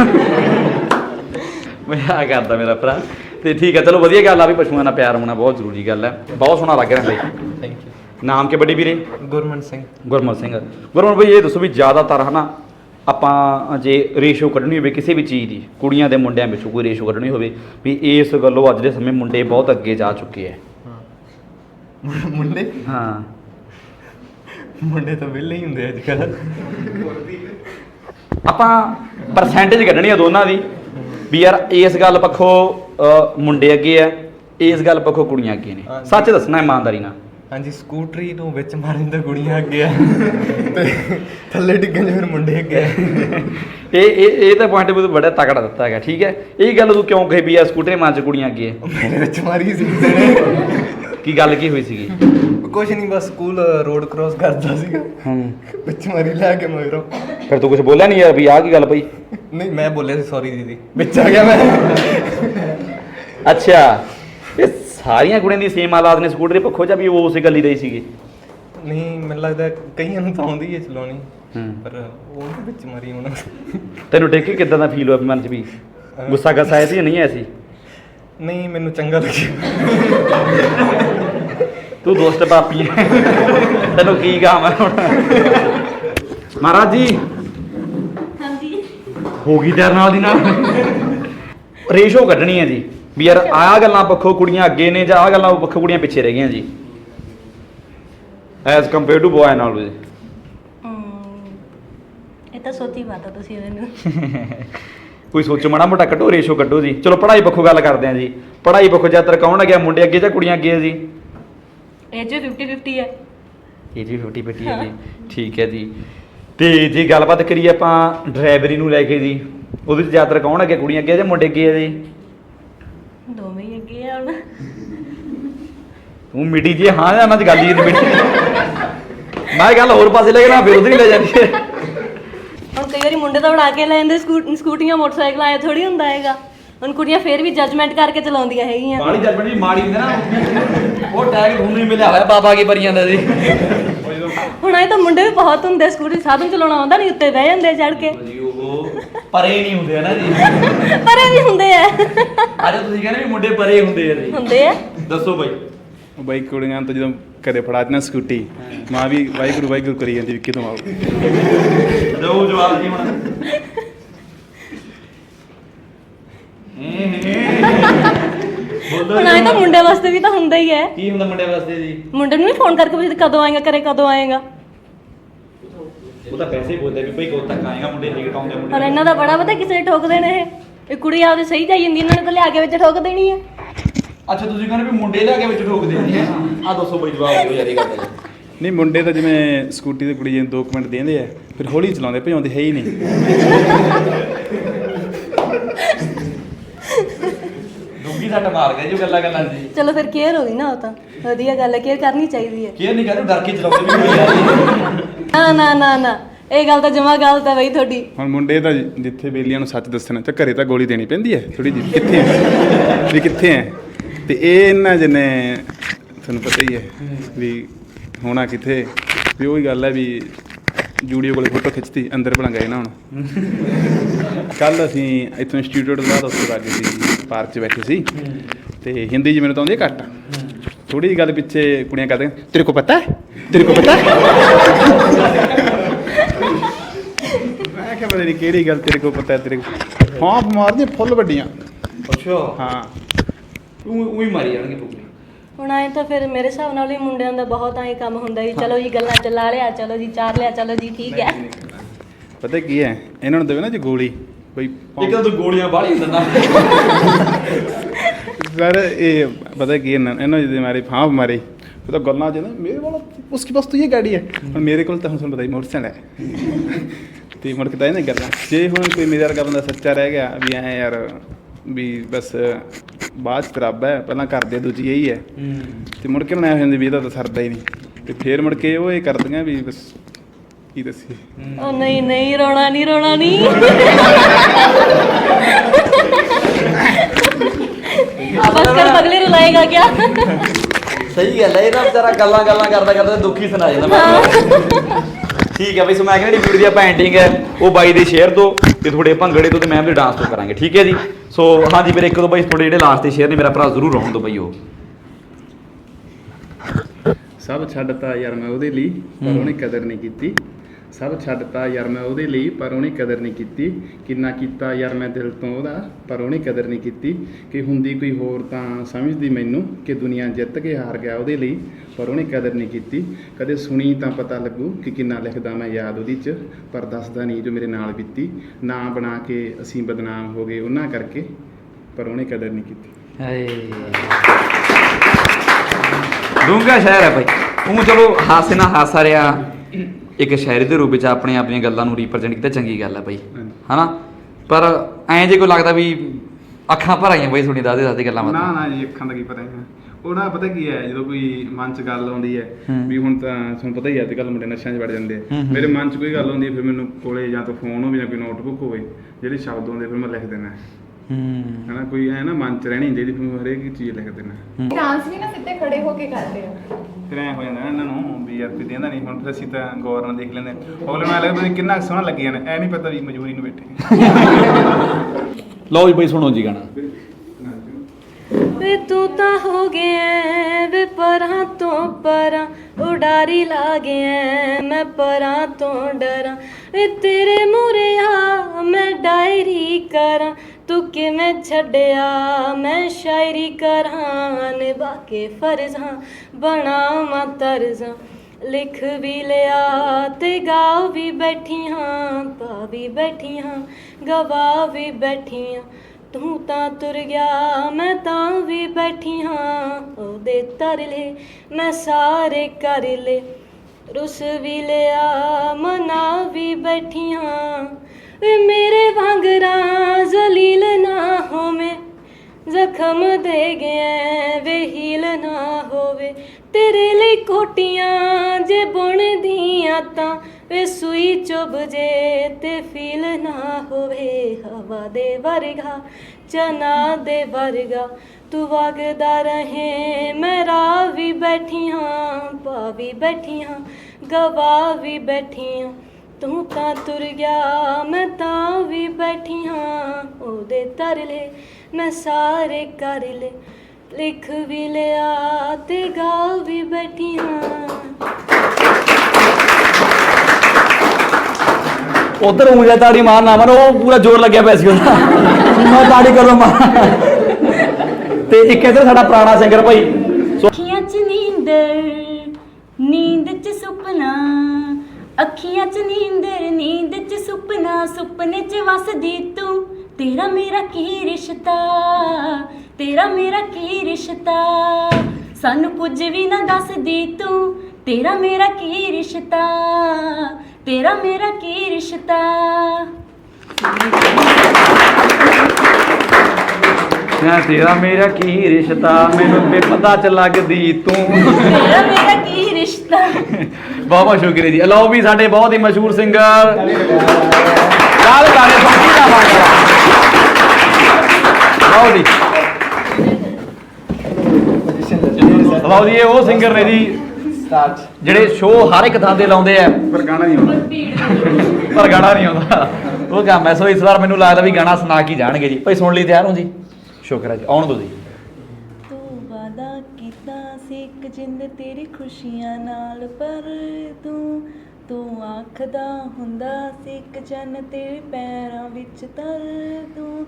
S2: ਮੈਂ ਆ ਕਰਦਾ ਮੇਰਾ ਭਰਾ। ਤੇ ਠੀਕ ਹੈ ਚਲੋ ਵਧੀਆ ਗੱਲ ਆ ਵੀ ਪਸ਼ੂਆਂ ਨਾਲ ਪਿਆਰ ਹੋਣਾ ਬਹੁਤ ਜ਼ਰੂਰੀ ਗੱਲ ਹੈ। ਬਹੁਤ ਸੋਹਣਾ ਲੱਗ ਰਿਹਾ ਬਈ
S8: ਥੈਂਕ ਯੂ
S2: ਨਾਮ ਕੇ ਵੱਡੀ ਵੀਰੇ?
S8: ਗੁਰਮਨ ਸਿੰਘ।
S2: ਗੁਰਮਨ ਸਿੰਘ। ਗੁਰਮਨ ਬਈ ਇਹ ਦੱਸੋ ਵੀ ਜ਼ਿਆਦਾਤਰ ਹਨਾ ਆਪਾਂ ਜੇ ਰੇਸ਼ੋ ਕੱਢਣੀ ਹੋਵੇ ਕਿਸੇ ਵੀ ਚੀਜ਼ ਦੀ ਕੁੜੀਆਂ ਦੇ ਮੁੰਡਿਆਂ ਵਿੱਚ ਕੋਈ ਰੇਸ਼ੋ ਕੱਢਣੀ ਹੋਵੇ ਵੀ ਇਸ ਗੱਲੋਂ ਅੱਜ ਦੇ ਸਮੇਂ ਮੁੰਡੇ ਬਹੁਤ ਅੱਗੇ ਜਾ ਚੁੱਕੇ ਹੈ।
S8: ਮੁੰਡੇ?
S2: ਹਾਂ।
S8: ਮੁੰਡੇ ਤਾਂ ਵਿਹਲੇ ਹੀ ਹੁੰਦੇ ਅੱਜ ਕੱਲ
S2: ਆਪਾਂ ਪਰਸੈਂਟੇਜ ਕੱਢਣੀ ਆ ਦੋਨਾਂ ਦੀ। ਵੀ ਯਾਰ ਇਸ ਗੱਲ ਪੱਖੋਂ ਅ, ਮੁੰਡੇ ਅੱਗੇ ਆ ਇਸ ਗੱਲ ਪੱਖੋਂ ਕੁੜੀਆਂ ਅੱਗੇ ਨੇ।
S8: ਹਾਂਜੀ।
S2: ਸੱਚ ਦੱਸਣਾ ਇਮਾਨਦਾਰੀ ਨਾਲ।
S8: ਹਾਂਜੀ ਸਕੂਟਰੀ ਨੂੰ ਵਿੱਚ ਮਾਰਨ ਤਾਂ ਕੁੜੀਆਂ ਅੱਗੇ ਆ। ਤੇ ਥੱਲੇ ਡਿੱਗਣ ਫਿਰ ਮੁੰਡੇ ਅੱਗੇ ਆ।
S2: ਇਹ ਇਹ ਇਹ ਤਾਂ ਪੁਆਇੰਟ ਮੈਨੂੰ ਬੜਾ ਤਕੜਾ ਦਿੱਤਾ ਹੈਗਾ ਠੀਕ ਹੈ? ਇਹ ਗੱਲ ਤੂੰ ਕਿਉਂ ਕਹੀ ਵੀ ਆ ਸਕੂਟਰ ਮਾਰ ਚ ਕੁੜੀਆਂ ਅੱਗੇ ਆ?
S8: ਮੇਰੇ ਵਿੱਚ ਮਾਰੀ ਸੀ। ਕਿਸੇ ਨੇ
S2: ਕੀ ਗੱਲ ਕੀ ਹੋਈ ਸੀਗੀ?
S8: ਕੁਛ ਨਹੀਂ ਬਸ ਸਕੂਲ ਰੋਡ ਕ੍ਰੋਸ ਕਰਦਾ ਸੀਗਾ।
S2: ਹੂੰ।
S8: ਵਿੱਚ ਮਾਰੀ ਲੈ ਕੇ ਮਗਰੋਂ।
S2: ਫਿਰ ਤੂੰ ਕੁਝ ਬੋਲਿਆ ਨਹੀਂ ਯਾਰ ਵੀ ਆਹ ਕੀ ਗੱਲ ਪਈ?
S8: ਨਹੀਂ ਮੈਂ ਬੋਲਿਆ ਸੀ ਸੌਰੀ ਦੀਦੀ। ਵਿੱਚ ਆ ਗਿਆ ਮੈਂ।
S2: ਅੱਛਾ ਇਹ ਸਾਰੀਆਂ ਕੁੜੀਆਂ ਦੀ ਸੇਮ ਹਾਲਾਤ ਨੇ ਸਕੂਟਰ ਪੱਖੋਂ ਜਾਂ ਵੀ ਉਹ ਉਸੇ ਗੱਲ ਹੀ ਰਹੀ ਸੀਗੀ?
S8: ਨਹੀਂ ਮੈਨੂੰ ਲੱਗਦਾ ਕਈਆਂ ਨੂੰ ਤਾਂ ਆਉਂਦੀ ਹੈ ਚਲਾਉਣੀ
S2: ਹੂੰ।
S8: ਪਰ ਉਹ ਨੀ ਵਿੱਚ ਮਾਰੀ ਹੁਣ
S2: ਤੈਨੂੰ ਦੇਖ ਕੇ ਕਿੱਦਾਂ ਦਾ ਫੀਲ ਹੋਇਆ ਵੀ ਮਨ ਚ ਵੀ? ਗੁੱਸਾ ਗੱਸਾ ਆਇਆ ਸੀ ਜਾਂ ਨਹੀਂ ਆਇਆ ਸੀ?
S8: ਨਹੀਂ ਮੈਨੂੰ ਚੰਗਾ ਲੱਗਿਆ।
S2: ਤੂੰ ਦੋਸਤ ਪਾਪੀ ਹੈ ਤੈਨੂੰ ਕੀ ਕਹਾਂ ਮੈਂ ਹੁਣ? ਮਹਾਰਾਜ ਜੀ।
S6: ਹਾਂਜੀ।
S2: ਹੋ ਗਈ ਤੇਰੇ ਨਾਲ ਦੀ ਨਾਲ। ਰੇਸ਼ੋ ਕੱਢਣੀ ਹੈ ਜੀ। ਵੀ ਯਾਰ ਆਹ ਗੱਲਾਂ ਪੱਖੋਂ ਕੁੜੀਆਂ ਅੱਗੇ ਨੇ ਜਾਂ ਆਹ ਗੱਲਾਂ ਪੱਖੋਂ ਕੁੜੀਆਂ ਪਿੱਛੇ ਰਹਿ ਗਈਆਂ ਜੀ। ਐਜ਼ ਕੰਪੇਅਰ ਟੂ ਬॉय ਨਾਲ ਵੀ
S3: ਇਹ ਤਾਂ ਸੋਚੀ ਬਾਤ ਆ ਤੁਸੀਂ ਮੈਨੂੰ।
S2: ਕੋਈ ਸੋਚੋ ਮਾੜਾ ਮੋਟਾ ਕੱਢੋ ਰੇਸ਼ੋ ਕੱਢੋ ਜੀ। ਚਲੋ ਪੜ੍ਹਾਈ ਪੱਖੋਂ ਗੱਲ ਕਰਦੇ ਆਂ ਜੀ। ਪੜ੍ਹਾਈ ਪੱਖੋਂ ਜ਼ਿਆਦਾਤਰ ਕੌਣ ਗਿਆ ਮੁੰਡੇ ਅੱਗੇ ਜਾਂ ਕੁੜੀਆਂ ਅੱਗੇ ਆ ਜੀ।
S3: ਇਹ ਚ 50 50 ਹੈ।
S2: ਇਹ ਜੀ 50 50 ਹੈ ਜੀ। ਠੀਕ ਹੈ ਜੀ। ਤੇ ਜੇ ਗੱਲਬਾਤ ਕਰੀਏ ਆਪਾਂ ਡਰਾਈਵਰੀ ਨੂੰ ਲੈ ਕੇ ਜੀ ਉਹਦੇ ਚ ਜ਼ਿਆਦਾਤਰ ਕੌਣ ਅੱਗੇ ਕੁੜੀਆਂ ਅੱਗੇ ਜਾਂ ਮੁੰਡੇ ਅੱਗੇ ਆ ਜੀ?
S3: ਦੋਵੇਂ ਹੀ ਅੱਗੇ ਆ ਹੁਣ।
S2: ਤੂੰ ਮਿੱਟੀ ਜੀ ਹਾਂ ਜਾਂ ਨਾ ਚ ਗੱਲ ਹੀ ਨਹੀਂ ਮਿੱਟੀ ਮੈਂ ਗੱਲ ਹੋਰ ਪਾਸੇ ਲੈ ਕੇ ਨਾ ਫਿਰ ਉਧਰ ਹੀ ਲੈ ਜਾਂਦੀ ਹੈ।
S3: ਹੁਣ ਕਈ ਵਾਰੀ ਮੁੰਡੇ ਤਾਂ ਬਣਾ ਕੇ ਲੈ ਜਾਂਦੇ ਸਕੂ- ਸਕੂਟੀਆਂ ਮੋਟਰਸਾਈਕਲ ਆਏ ਥੋੜੀ ਹੁੰਦਾ ਹੈਗਾ। ਹੁਣ ਕੁੜੀਆਂ ਫੇਰ ਵੀ ਜੱਜਮੈਂਟ ਕਰਕੇ ਚਲਾਉਂਦੀਆਂ ਹੈਗੀਆਂ।
S2: ਬਾਲੀ ਜੱਜਮੈਂਟ ਵੀ ਮਾੜੀ ਹੁੰਦੀ ਨਾ। ਉਹ ਟੈਗ ਤੁਹਾਨੂੰ ਹੀ ਮਿਲਿਆ ਹੋਇਆ ਬਾਬਾ ਕੀ ਬਰੀ ਜਾਂਦਾ ਜੀ।
S3: ਹੁਣ ਇਹ ਤਾਂ ਮੁੰਡੇ ਵੀ ਬਹੁਤ ਹੁੰਦੇ ਸਕੂਟੀ ਸਾਧਨ ਚਲਾਉਣਾ ਆਉਂਦਾ ਨਹੀਂ ਉੱਤੇ ਬਹਿ ਜਾਂਦੇ ਚੜ ਕੇ।
S2: ਜੀ ਉਹ ਪਰੇ ਨਹੀਂ ਹੁੰਦੇ ਨਾ ਜੀ।
S3: ਪਰ ਵੀ ਹੁੰਦੇ ਆ।
S2: ਅੱਜ ਤੁਸੀਂ ਕਹਿੰਦੇ ਵੀ ਮੁੰਡੇ ਪਰੇ ਹੁੰਦੇ ਆ ਜੀ।
S3: ਹੁੰਦੇ ਆ।
S2: ਦੱਸੋ ਬਾਈ।
S1: ਉਹ ਬਾਈ ਕੁੜੀਆਂ ਤੋਂ ਜਦੋਂ ਘਰੇ ਫੜਾ ਦੇਣਾ ਸਕੂਟੀ ਮਾਂ ਵੀ ਵਾਹਿਗੁਰੂ ਵਾਹਿਗੁਰੂ ਕਰੀ ਜਾਂਦੀ ਵੀ ਕਿਦੋਂ ਆਉ
S2: ਦੋ ਜਵਾਬ ਜੀ ਹੁਣ।
S3: ਹੁਣ ਇਹ ਤਾਂ ਮੁੰਡੇ ਵਾਸਤੇ ਵੀ ਤਾਂ ਹੁੰਦਾ ਹੀ ਹੈ।
S2: ਕੀ ਹੁੰਦਾ ਮੁੰਡੇ ਵਾਸਤੇ ਜੀ?
S3: ਮੁੰਡੇ ਨੂੰ ਵੀ ਫੋਨ ਕਰਕੇ ਪੁੱਛਦੇ ਕਦੋਂ ਆਏਗਾ ਕਰੇ ਕਦੋਂ ਆਏਗਾ?
S2: ਉਹ ਤਾਂ ਪੈਸੇ ਬੋਲਦੇ ਵੀ ਭਾਈ ਕਦੋਂ ਤੱਕ ਆਏਗਾ ਮੁੰਡੇ ਲੇਟ ਆਉਂਦੇ ਮੁੰਡੇ
S3: ਹੁਣ ਇਹਨਾਂ ਦਾ ਬੜਾ ਪਤਾ ਕਿਸੇ ਨੇ ਠੋਕਦੇ ਨੇ ਇਹ। ਇਹ ਕੁੜੀ ਆਪਦੇ ਸਹੀ ਜਾਈ ਜਾਂਦੀ ਇਹਨਾਂ ਨੇ ਤਾਂ ਲਿਆ ਕੇ ਵਿੱਚ ਠੋਕ ਦੇਣੀ ਹੈ
S2: ਅੱਛਾ ਤੁਸੀਂ ਕਹਿੰਦੇ ਵੀ ਮੁੰਡੇ ਲਿਆ ਕੇ ਵਿੱਚ ਠੋਕ ਦਿੰਦੇ ਆ। ਆ ਦੱਸੋ ਬਾਈ ਜਵਾਬ ਦਿਓ ਯਾਰ ਗੱਲ ਦਾ।
S1: ਨਹੀਂ ਮੁੰਡੇ ਤਾਂ ਜਿਵੇਂ ਸਕੂਟੀ ਤੇ ਕੁੜੀ ਜਿਵੇਂ 2 ਮਿੰਟ ਦੇਂਦੇ ਆ ਫਿਰ ਹੌਲੀ ਚਲਾਉਂਦੇ ਭਜਾਉਂਦੇ ਹੈ ਹੀ ਨਹੀਂ।
S2: ਡੁੱਗੀ ਸੱਟ ਮਾਰ ਗਿਆ ਜੀ ਉਹ ਗੱਲਾਂ ਗੱਲਾਂ ਜੀ।
S3: ਚਲੋ ਫਿਰ ਕੇਅਰ ਹੋ ਗਈ ਨਾ ਉਹ ਤਾਂ। ਵਧੀਆ ਗੱਲ ਹੈ ਕੇਅਰ ਕਰਨੀ ਚਾਹੀਦੀ ਹੈ।
S2: ਕੀ ਨਹੀਂ ਕਹਿੰਦੇ ਡਰ ਕੇ ਚਲਾਉਂਦੇ ਵੀ ਹੋਈ
S3: ਨਾ ਨਾ ਨਾ ਨਾ। ਇਹ ਗੱਲ ਤਾਂ ਜਮਾ ਗਲਤ ਹੈ ਬਈ ਤੁਹਾਡੀ।
S1: ਹੁਣ ਮੁੰਡੇ ਤਾਂ ਜਿੱਥੇ ਬੇਲੀਆਂ ਨੂੰ ਸੱਚ ਦੱਸਣਾ ਤੇ ਘਰੇ ਤਾਂ ਗੋਲੀ ਦੇਣੀ ਪੈਂਦੀ ਹੈ। ਥੋੜੀ ਜਿਹੀ ਕਿੱਥੇ ਹੈ? ਵੀ ਕਿੱਥੇ ਹੈ? ਤੇ ਇਹ ਇਹਨਾਂ ਜਨੇ ਤੁਹਾਨੂੰ ਪਤਾ ਹੀ ਹੈ ਵੀ ਹੋਣਾ ਕਿੱਥੇ ਵੀ ਉਹੀ ਗੱਲ ਹੈ ਵੀ ਜੂਡੀਓ ਕੋਲੇ ਫੋਟੋ ਖਿੱਚਤੀ ਅੰਦਰ ਭਲਾ ਗਏ ਨਾ ਹੁਣ। ਕੱਲ ਅਸੀਂ ਇੱਥੋਂ ਇੰਸਟੀਚਿਊਟ ਤੋਂ ਬਾਅਦ ਉੱਥੇ ਲੱਗੇ ਸੀ ਪਾਰਕ 'ਚ ਬੈਠੇ ਸੀ। ਤੇ ਹਿੰਦੀ 'ਚ ਮੈਨੂੰ ਤਾਂ ਆਉਂਦੀ ਹੈ ਘੱਟ। ਥੋੜੀ ਜਿਹੀ ਗੱਲ ਪਿੱਛੇ ਕੁੜੀਆਂ ਕਰਦੇ ਤੇਰੇ ਕੋ ਪਤਾ ਹੈ? ਤੇਰੇ ਕੋ ਪਤਾ ਹੈ? ਮੈਂ ਕਿਹਾ ਪਤਾ ਨਹੀਂ ਕਿਹੜੀ ਗੱਲ ਤੇਰੇ ਕੋ ਪਤਾ ਹੈ ਤੇਰੇ ਕੋ ਹਾਂ ਮਾਰਦੀ ਫੁੱਲ ਵੱਡੀਆਂ।
S2: ਅੱਛਾ।
S1: ਹਾਂ।
S2: ਉਹ ਉਹੀ ਮਾਰੀ ਜਾਣਗੇ ਟੋਕਰੀ
S3: ਹੁਣ ਆਏ ਤਾਂ ਫਿਰ ਮੇਰੇ ਹਿਸਾਬ ਨਾਲ ਹੀ ਮੁੰਡਿਆਂ ਦਾ ਬਹੁਤ ਆਏ ਕੰਮ ਹੁੰਦਾ ਜੀ ਚਲੋ ਜੀ ਗੱਲਾਂ ਚਲਾ ਲਿਆ ਚਲੋ ਜੀ ਚਾਰ ਲਿਆ ਚਲੋ ਜੀ ਠੀਕ ਹੈ।
S1: ਪਤਾ ਕੀ ਹੈ ਇਹਨਾਂ ਨੂੰ ਦੇਵੇ ਨਾ ਜੀ ਗੋਲੀ ਬਈ
S2: ਇੱਕ ਤਾਂ ਤੂੰ ਗੋਲੀਆਂ ਬਾਹਲੀ ਦਿੰਦਾ
S1: ਸਰ ਇਹ ਪਤਾ ਕੀ ਹੈ ਇਹਨਾਂ ਇਹਨਾਂ ਜਿਹਦੇ ਮਾਰੇ ਫਾਂਪ ਮਾਰੀ। ਉਹ ਤਾਂ ਗੱਲਾਂ ਚ ਨਾ ਮੇਰੇ ਵਾਲਾ ਉਸਕੇ ਪਾਸ ਤਾਂ ਇਹ ਗਾੜੀ ਹੈ। ਪਰ ਮੇਰੇ ਕੋਲ ਤਾਂ ਹੁਣ ਤੁਹਾਨੂੰ ਪਤਾ ਹੀ ਮੋਟਰਸਾਈਕਲ ਹੈ। ਤੇ ਮੁੜ ਕੇ ਤਾਂ ਇਹ ਨਹੀਂ ਗੱਲਾਂ ਜੇ ਹੁਣ ਕੋਈ ਮੇਰੇ ਵਰਗਾ ਬੰਦਾ ਸੱਚਾ ਰਹਿ ਗਿਆ ਵੀ ਐ ਯਾਰ ਵੀ ਬਸ ਬਾਅਦ ਚ ਹੈ ਪਹਿਲਾਂ ਕਰਦੇ ਦੂਜੀ ਇਹੀ ਹੈ। ਤੇ ਮੁੜ ਕੇ ਬਣਾਇਆ ਹੁੰਦੀ ਵੀ ਇਹਦਾ ਤਾਂ ਸਰਦਾ ਹੀ ਨਹੀਂ। ਤੇ ਫੇਰ ਮੁੜ ਕੇ ਉਹ ਇਹ ਕਰਦੀਆਂ ਵੀ ਬਸ ਕੀ ਦੱਸੀ
S3: ਉਹ ਨਹੀਂ ਨਹੀਂ ਰੋਣਾ ਨਹੀਂ ਰੋਣਾ ਨਹੀਂ। ਆ ਬਸ ਕਰ ਬਗਲੇ ਰੁਲਾਏਗਾ ਕਿਆ?
S2: ਸਹੀ ਗੱਲ ਹੈ ਇਹ ਨਾ ਵਿਚਾਰਾ ਗੱਲਾਂ ਗੱਲਾਂ ਕਰਦਾ ਕਰਦਾ ਦੁੱਖੀ ਸੁਣਾ ਜਾਂਦਾ ਠੀਕ ਹੈ ਬਈ, ਸੋ ਮੈਂ ਕਹਿੰਦਾ ਵੀਡੀਓ ਦੀ ਆਪਾਂ ਹੈ, ਉਹ ਬਾਈ ਦੇ ਸ਼ੇਅਰ ਤੋਂ ਤੇ ਤੁਹਾਡੇ ਭੰਗੜੇ ਤੋਂ ਤੇ ਮੈਮ ਦੇ ਡਾਂਸ ਤੋਂ ਕਰਾਂਗੇ, ਠੀਕ ਹੈ ਜੀ? ਸੋ ਹਾਂਜੀ ਮੇਰੇ ਇੱਕ ਦੋ ਬਾਈ ਤੁਹਾਡੇ ਜਿਹੜੇ ਲਾਸਟ ਦੇ ਸ਼ੇਅਰ ਨੇ, ਮੇਰਾ ਭਰਾ ਜ਼ਰੂਰ ਆਉਣ ਦੋ ਬਾਈ ਉਹ।
S1: ਸਭ ਛੱਡਤਾ ਯਾਰ ਮੈਂ ਉਹਦੇ ਲਈ, ਪਰ ਉਹਨੇ ਕਦਰ ਨਹੀਂ ਕੀਤੀ। ਸਭ ਛੱਡਤਾ ਯਾਰ ਮੈਂ ਉਹਦੇ ਲਈ ਪਰ ਉਹਨੇ ਕਦਰ ਨਹੀਂ ਕੀਤੀ। ਕਿੰਨਾ ਕੀਤਾ ਯਾਰ ਮੈਂ ਦਿਲ ਤੋਂ ਉਹਦਾ ਪਰ ਉਹਨੇ ਕਦਰ ਨਹੀਂ ਕੀਤੀ। ਕਿ ਹੁੰਦੀ ਕੋਈ ਹੋਰ ਤਾਂ ਸਮਝਦੀ ਮੈਨੂੰ ਕਿ ਦੁਨੀਆ ਜਿੱਤ ਕੇ ਹਾਰ ਗਿਆ ਉਹਦੇ ਲਈ ਪਰ ਉਹਨੇ ਕਦਰ ਨਹੀਂ ਕੀਤੀ। ਕਦੇ ਸੁਣੀ ਤਾਂ ਪਤਾ ਲੱਗੂ ਕਿ ਕਿੰਨਾ ਲਿਖਦਾ ਮੈਂ ਯਾਦ ਉਹਦੀ ਚ ਪਰ ਦੱਸਦਾ ਨਹੀਂ ਜੋ ਮੇਰੇ ਨਾਲ ਬੀਤੀ। ਨਾਂ ਬਣਾ ਕੇ ਅਸੀਂ ਬਦਨਾਮ ਹੋ ਗਏ ਉਹਨਾਂ ਕਰਕੇ ਪਰ ਉਹਨੇ ਕਦਰ ਨਹੀਂ ਕੀਤੀ।
S2: ਹਾਏ। ਡੂੰਘਾ ਸ਼ਾਇਰ ਹੈ ਭਾਈ। ਉਹ ਚਲੋ ਹਾਸੇ ਨਾਲ ਹਾਸਾ ਰਿਹਾ। ਇੱਕ ਸ਼ਾਇਰੀ ਦੇ ਰੂਪ ਵਿੱਚ ਆਪਣੇ ਆਪਣੀਆਂ ਗੱਲਾਂ ਨੂੰ ਰਿਪਰੈਜ਼ੈਂਟ ਕੀਤਾ ਚੰਗੀ ਗੱਲ ਭਾਈ
S1: ਹਾਂਜੀ।
S2: ਹਨਾ ਪਰ ਐਂ ਜੇ ਕੋਈ ਲੱਗਦਾ ਵੀ ਅੱਖਾਂ ਭਰ ਆਈਆਂ ਬਈ ਸੁਣੀ ਦਾਦੇ ਦਾਦੀ ਗੱਲਾਂ
S1: ਨਾ
S2: ਬਾਤਾਂ
S1: ਨਾ ਜੀ ਅੱਖਾਂ ਦਾ ਕੀ ਪਤਾ ਹੈ ਉਹ ਨਾ ਪਤਾ ਕੀ ਹੈ ਜਦੋਂ ਕੋਈ ਮਨ 'ਚ ਗੱਲ ਆਉਂਦੀ ਹੈ। ਵੀ ਹੁਣ ਤਾਂ ਤੁਹਾਨੂੰ ਪਤਾ ਹੀ ਹੈ ਅੱਜ ਕੱਲ੍ਹ ਮੁੰਡੇ ਨਸ਼ਿਆਂ 'ਚ ਵੜ ਜਾਂਦੇ ਆ। ਮੇਰੇ ਮਨ 'ਚ ਕੋਈ ਗੱਲ ਆਉਂਦੀ ਹੈ ਫਿਰ ਮੈਨੂੰ ਕੋਲੇ ਜਾਂ ਤਾਂ ਫੋਨ ਹੋਵੇ ਜਾਂ ਕੋਈ ਨੋਟਬੁੱਕ ਹੋਵੇ ਜਿਹੜੇ ਸ਼ਬਦ ਆਉਂਦੇ ਫਿਰ ਮੈਂ ਲਿਖ ਦੇਣਾ
S2: ਹੂੰ।
S1: ਹਨਾ ਕੋਈ ਐ ਨਾ ਮਨ 'ਚ ਰਹਿਣੀ ਚਾਹੀਦੀ ਫਿਰ ਮੈਂ ਹਰੇਕ ਚੀਜ਼ ਲਿਖ ਦੇਣਾ।
S7: ਡਾਂਸ ਵੀ ਨਾ ਸਿੱਧੇ ਖੜੇ ਹੋ ਕੇ ਕਰਦੇ ਆ।
S1: ਫਿਰ ਐ ਹੋ ਜਾਂਦਾ ਨਾ ਇਹਨਾਂ ਨੂੰ ਵੀ ਯਾਰ ਕੋਈ ਦੇਂਦਾ ਨਹੀਂ ਹੁਣ ਫਿਰ ਅਸੀਂ ਤਾਂ ਗੌਰ ਨਾਲ ਦੇਖ ਲੈਂਦੇ ਅਗਲੇ ਨੂੰ ਐਂ ਲੱਗਦਾ ਵੀ ਕਿੰਨਾ ਕੁ ਸੋਹਣਾ ਲੱਗੀਆਂ ਨੇ ਐ ਨਹੀਂ ਪਤਾ ਵੀ ਮਜਬੂਰੀ ਨੂੰ ਬੈਠੇ
S2: ਲਓ ਜੀ ਬਈ ਸੁਣੋ ਜੀ ਗਾਣਾ।
S3: ਵੇ ਤੂੰ ਤਾਂ ਹੋ ਗਿਆ ਵੇ ਪਰਾਂ ਤੋਂ ਪਰਾਂ ਉਡਾਰੀ ਲਾ ਗਿਆ ਮੈਂ ਪਰਾਂ ਤੋਂ ਡਰਾਂ। ਵੇ ਤੇਰੇ ਮੂਰੇ ਆ ਮੈਂ ਡਾਇਰੀ ਕਰਾਂ ਤੂੰ ਕਿਵੇਂ ਛੱਡਿਆ? ਮੈਂ ਸ਼ਾਇਰੀ ਕਰਾਂ, ਨਿਭਾ ਕੇ ਫਰਜ਼ਾਂ, ਬਣਾਵਾਂ ਤਰਜ਼ਾਂ। ਲਿਖ ਵੀ ਲਿਆ ਤੇ ਗਾ ਵੀ ਬੈਠੀ ਹਾਂ ਪਾ ਵੀ ਬੈਠੀ ਹਾਂ ਗਵਾ ਵੀ ਬੈਠੀ ਹਾਂ ਤੂੰ ਤਾਂ ਤੁਰ ਗਿਆ, ਮੈਂ ਤਾਂ ਵੀ ਬੈਠੀ ਹਾਂ ਉਹਦੇ ਤਰਲੇ ਮੈਂ ਸਾਰੇ ਕਰ ਲੈ ਰੁੱਸ ਵੀ ਲਿਆ, ਮਨਾ ਵੀ ਬੈਠੀ ਹਾਂ ਵੇ ਮੇਰੇ ਵਾਂਗਰਾ ਜ਼ਲੀਲ ਨਾ ਹੋਵੇਂ, ਜ਼ਖਮ ਦੇ ਗਿਆ ਵੇ ਹੀਲ ਨਾ ਹੋਵੇ। ਤੇਰੇ ਲਈ ਕੋਟੀਆਂ ਜੇ ਬੁਣਦੀਆਂ ਤਾਂ ਵੇ ਸੂਈ ਚੁੱਭ ਜੇ ਤੇ ਫੀਲ ਨਾ ਹੋਵੇ। ਹਵਾ ਦੇ ਵਰਗਾ, ਚਨਾ ਦੇ ਵਰਗਾ, ਤੂੰ ਵਗਦਾ ਰਹੇ, ਮੈਂ ਰਾਹ ਵੀ ਬੈਠੀ ਹਾਂ ਪਾ ਵੀ ਬੈਠੀ ਹਾਂ ਗਵਾ ਵੀ ਬੈਠੀ ਹਾਂ। ਤੂੰ ਤਾਂ ਤੁਰ ਗਿਆ ਮੈਂ ਤਾਂ ਵੀ ਬੈਠੀ ਹਾਂ ਉਹਦੇ ਤਰਲੇ ਮੈਂ ਸਾਰੇ ਕਰ ਲੈ ਲਿਖ ਵੀ ਲਿਆ ਤੇ ਗਾ ਵੀ ਬੈਠੀ ਹਾਂ
S2: ਉਧਰ ਉਂਗਲਾਂ ਤਾੜੀ ਮਾਰਨਾ ਮਨ ਉਹ ਪੂਰਾ ਜ਼ੋਰ ਲੱਗਿਆ ਪਿਆ ਸੀ ਉਹਦਾ। ਮੈਂ ਤਾੜੀ ਕਰ ਲਵਾਂ ਤੇ ਇੱਕ ਇੱਧਰ ਸਾਡਾ ਪੁਰਾਣਾ ਸਿੰਗਰ ਭਾਈ।
S6: ਅੱਖੀਆਂ 'ਚ ਨੀਂਦਰ ਨੀਂਦ 'ਚ ਸੁਪਨਾ। ਅੱਖੀਆਂ 'ਚ ਨੀਂਦਰ ਨੀਂਦ 'ਚ ਸੁਪਨਾ ਸੁਪਨੇ 'ਚ ਵਸਦੀ ਤੂੰ। ਤੇਰਾ ਮੇਰਾ ਕੀ ਰਿਸ਼ਤਾ? ਤੇਰਾ ਮੇਰਾ ਕੀ ਰਿਸ਼ਤਾ? ਸਾਨੂੰ ਕੁਝ ਵੀ ਨਾ ਦੱਸਦੀ ਤੂੰ। ਤੇਰਾ ਮੇਰਾ ਕੀ ਰਿਸ਼ਤਾ? ਤੇਰਾ ਮੇਰਾ ਕੀ ਰਿਸ਼ਤਾ?
S2: ਮੈਂ ਤੇਰਾ ਮੇਰਾ ਕੀ ਰਿਸ਼ਤਾ? ਮੈਨੂੰ ਪਤਾ ਚ ਲੱਗਦੀ ਤੂੰ।
S6: ਤੇਰਾ ਮੇਰਾ ਕੀ ਰਿਸ਼ਤਾ?
S2: ਬਹੁਤ ਬਹੁਤ ਸ਼ੁਕਰੀਆ ਜੀ। ਲਓ ਵੀ ਸਾਡੇ ਬਹੁਤ ਹੀ ਮਸ਼ਹੂਰ ਸਿੰਗਰ। ਯਾਦ ਗਾਣੇ ਸੁਣ ਕੀ ਜਾਵਾਂਗੇ ਲਓ ਜੀ। ਲਓ ਜੀ ਇਹ ਉਹ ਸਿੰਗਰ ਨੇ ਜੀ ਜਿਹੜੇ ਸ਼ੋਅ ਹਰ ਇੱਕ ਥਾਂ ਤੇ ਲਾਉਂਦੇ ਆ।
S1: ਪਰ ਗਾਣਾ ਨਹੀਂ ਆਉਂਦਾ।
S2: ਪਰ ਗਾਣਾ ਨਹੀਂ ਆਉਂਦਾ। ਉਹ ਕੰਮ ਹੈ ਸੋ ਇਸ ਵਾਰ ਮੈਨੂੰ ਲੱਗਦਾ ਵੀ ਗਾਣਾ ਸੁਣਾ ਕੇ ਜਾਣਗੇ ਜੀ। ਭਾਈ ਸੁਣ ਲਈ ਤਿਆਰ ਹੋ ਜੀ? ਸ਼ੁਕਰ ਹੈ ਜੀ। ਆਉਣ ਦੋ ਜੀ।
S3: ਜਿੰਦ ਤੇਰੀ ਖੁਸ਼ੀਆਂ ਨਾਲ ਪਰ ਤੂੰ ਤੂੰ ਆਖਦਾ ਹੁੰਦਾ ਸੀ ਇੱਕ ਚੰਨ ਤੇਰੇ ਪੈਰਾਂ ਵਿੱਚ ਤਰ ਤੂੰ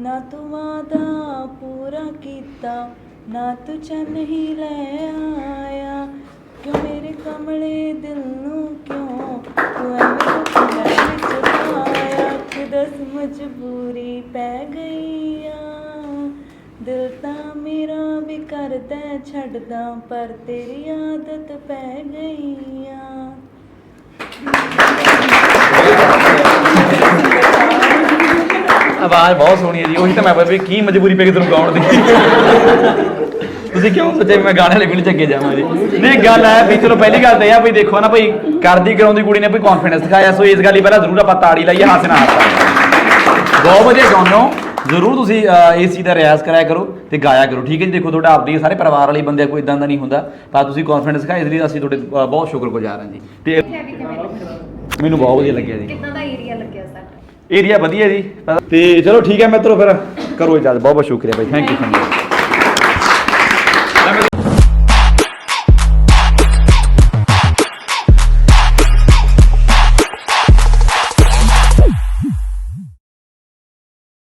S3: ਨਾ ਤੂੰ ਵਾਦਾ ਪੂਰਾ ਕੀਤਾ, ਨਾ ਤੂੰ ਚੰਨ ਹੀ ਲੈ ਆਇਆ। ਕਿਉਂ ਮੇਰੇ ਕਮਲੇ ਦਿਲ ਨੂੰ ਕਿਉਂ ਤੂੰ ਐਵੇਂ ਧੋਖਾ ਵਿੱਚ ਪਾਇਆ? ਖੁਦਸ ਮਜਬੂਰੀ ਪੈ ਗਈ ਆ। ਦਿਲ ਤਾਂ ਮੇਰਾ ਵੀ ਕਰਦਾ ਛੱਡਦਾ, ਪਰ ਤੇਰੀ ਆਦਤ ਪੈ ਗਈ ਆ
S2: ਆਵਾਜ਼ ਬਹੁਤ ਸੋਹਣੀ ਹੈ ਜੀ, ਉਹੀ ਤਾਂ ਮੈਂ ਵੀ ਕੀ ਮਜਬੂਰੀ ਪੈ ਗਈ ਤੁਹਾਨੂੰ ਗਾਉਣ ਦੀ। ਤੁਸੀਂ ਕਿਉਂ ਸੋਚਿਆ ਵੀ ਮੈਂ ਗਾਣੇ ਵਾਲੇ ਫੀਲਡ ਚ ਅੱਗੇ ਜਾਵਾਂ ਜੀ? ਨਹੀਂ, ਗੱਲ ਹੈ ਵੀ ਚਲੋ ਪਹਿਲੀ ਗੱਲ ਤਾਂ ਇਹ ਆ ਵੀ ਦੇਖੋ ਨਾ ਭਾਈ, ਕਰਦੀ ਕਰਾਉਂਦੀ ਕੁੜੀ ਨੇ ਵੀ ਕੌਨਫੀਡੈਂਸ ਦਿਖਾਇਆ, ਸੋ ਇਸ ਗੱਲ ਹੀ ਪਹਿਲਾਂ ਜ਼ਰੂਰ ਆਪਾਂ ਤਾੜੀ ਲਾਈਏ, ਹਾਸੇ ਨਾਲ ਹਾਸਾ। ਬਹੁਤ ਵਧੀਆ ਗਾਉਂਦੇ ਹੋ। ਜ਼ਰੂਰ ਤੁਸੀਂ ਇਸ ਚੀਜ਼ ਦਾ ਰਿਆਜ਼ ਕਰਾਇਆ ਕਰੋ ਤੇ ਗਾਇਆ ਕਰੋ ਠੀਕ ਹੈ ਜੀ? ਦੇਖੋ ਤੁਹਾਡਾ ਆਪਦੀ ਸਾਰੇ ਪਰਿਵਾਰ ਵਾਲੇ ਬੰਦੇ ਕੋਈ ਇਦਾਂ ਦਾ ਨਹੀਂ ਹੁੰਦਾ। ਪਰ ਤੁਸੀਂ ਕੌਨਫੀਡੈਂਸ ਦਿਖਾਇਆ ਇਸ ਲਈ ਅਸੀਂ ਤੁਹਾਡੇ ਬਹੁਤ ਸ਼ੁਕਰਗੁਜ਼ਾਰ ਹਾਂ ਜੀ। ਤੇ ਮੈਨੂੰ ਬਹੁਤ ਵਧੀਆ ਲੱਗਿਆ ਜੀ।
S7: ਕਿੱਦਾਂ ਦਾ ਏਰੀਆ ਲੱਗਿਆ ਸਾਡਾ?
S2: ਏਰੀਆ ਵਧੀਆ ਜੀ। ਤੇ ਚਲੋ ਠੀਕ ਹੈ ਮਿੱਤਰੋ ਫਿਰ ਕਰੋ ਇਜਾਜ਼ਤ ਬਹੁਤ ਬਹੁਤ ਸ਼ੁਕਰੀਆ ਭਾਈ ਥੈਂਕ ਯੂ